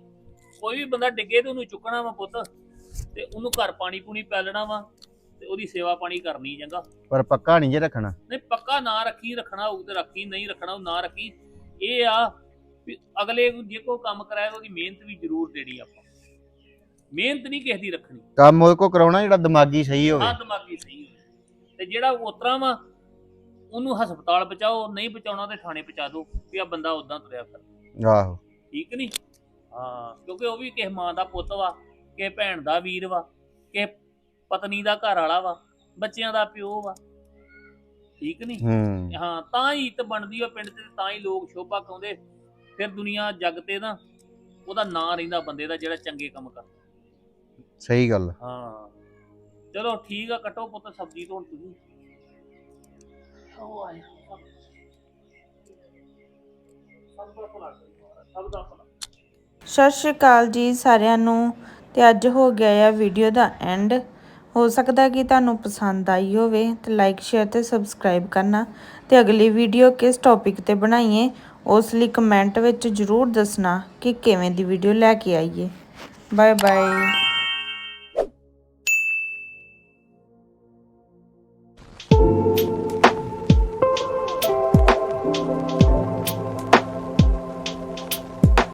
E: ਕੋਈ ਵੀ ਬੰਦਾ ਡਿੱਗੇ ਤੇ ਉਹਨੂੰ ਚੁੱਕਣਾ ਵਾ ਪੁੱਤ ਤੇ ਉਹਨੂੰ ਘਰ ਪਾਣੀ ਪੂਣੀ ਪਿਆਲਣਾ ਵਾ। ਤੇ ਉਹਦੀ ਸੇਵਾ ਪਾਣੀ ਕਰਨੀ ਚੰਗਾ।
F: ਪਰ ਪੱਕਾ ਨਹੀਂ ਜੇ ਰੱਖਣਾ।
E: ਨਹੀਂ ਪੱਕਾ ਨਾ ਰੱਖੀ ਰੱਖਣਾ ਹੋਊ ਤੇ ਰੱਖੀ ਨਹੀਂ ਰੱਖਣਾ ਉਹ ਨਾ ਰੱਖੀ। ਇਹ ਆ ਵੀ ਅਗਲੇ ਨੂੰ ਜੇ ਕੋਈ ਕੰਮ ਕਰਾਇਆ ਉਹਦੀ ਮਿਹਨਤ ਵੀ ਜ਼ਰੂਰ ਦੇਣੀ ਆਪਾਂ। ਮਿਹਨਤ ਨਹੀਂ ਕਿਸੇ ਦੀ ਰੱਖਣੀ।
F: ਕੰਮ ਉਹ ਕੋ ਕਰਾਉਣਾ ਜਿਹੜਾ ਦਿਮਾਗੀ ਸਹੀ ਹੋਵੇ।
E: ਹਾਂ ਦਿਮਾਗੀ ਸਹੀ ਹੋਵੇ। ਤੇ ਜਿਹੜਾ ਉਤਰਾ ਵਾ ਉਹਨੂੰ ਹਸਪਤਾਲ ਪਹੁੰਚਾਓ ਨਹੀਂ ਪਹੁੰਚਾਉਣਾ ਤੇ ਥਾਣੇ ਪਹੁੰਚਾ ਦਿਓ ਵੀ ਆ ਬੰਦਾ ਉਦਾਂ ਤੁਰਿਆ ਫਿਰ
F: ਆਹੋ।
E: ਠੀਕ ਨਹੀਂ? ਹਾਂ ਕਿਉਂਕਿ ਉਹ ਵੀ ਕਿਸੇ ਮਾਂ ਦਾ ਪੁੱਤ ਵਾ ਕਿਸੇ ਭੈਣ ਦਾ ਵੀਰ ਵਾ ਕਿਸੇ ਪਤਨੀ ਦਾ ਘਰ ਵਾਲਾ ਵਾ ਬੱਚਿਆਂ ਦਾ ਪਿਓ ਵਾ। ਠੀਕ ਨਹੀਂ
F: ਹੂੰ।
E: ਹਾਂ ਤਾਂ ਹੀ ਇੱਜ਼ਤ ਬਣਦੀ ਆ ਪਿੰਡ ਤੇ ਤਾਂ ਹੀ ਲੋਕ ਸ਼ੋਭਾ ਪਾਉਂਦੇ। ਫਿਰ ਦੁਨੀਆ ਜੱਗ ਤੇ ਨਾ ਉਹਦਾ ਨਾਂ ਰਹਿੰਦਾ ਬੰਦੇ ਦਾ ਜਿਹੜਾ ਚੰਗੇ ਕੰਮ ਕਰਦਾ
F: ਸਹੀ ਗੱਲ।
E: ਹਾਂ। ਚਲੋ ਠੀਕ ਆ ਕੱਟੋ ਪੁੱਤ ਸਬਜ਼ੀ ਤੋਂ ਹੁਣ ਤੁਸੀਂ। ਉਹ ਆਇਆ ਸਭ ਦਾ ਭਲਾ ਕਰੀ ਮਹਾਰਾਜ, ਸਭ ਦਾ ਭਲਾ
G: ਸਤਿ ਸ਼੍ਰੀ ਅਕਾਲ ਜੀ ਸਾਰਿਆਂ ਨੂੰ। ਤੇ ਅੱਜ ਹੋ ਗਿਆ ਆ ਵੀਡੀਓ ਦਾ ਐਂਡ ਹੋ ਸਕਦਾ ਕਿ ਤੁਹਾਨੂੰ ਪਸੰਦ ਆਈ ਹੋਵੇ ਤੇ ਲਾਈਕ ਸ਼ੇਅਰ ਤੇ ਸਬਸਕ੍ਰਾਈਬ ਕਰਨਾ ਤੇ ਅਗਲੀ ਵੀਡੀਓ ਕਿਸ ਟੌਪਿਕ ਤੇ ਬਣਾਈਏ, ਉਸ ਲਈ ਕਮੈਂਟ ਵਿੱਚ ਜਰੂਰ ਦੱਸਣਾ ਕਿ ਕਿਵੇਂ ਦੀ ਵੀਡੀਓ ਲੈ ਕੇ ਆਈਏ। Bye bye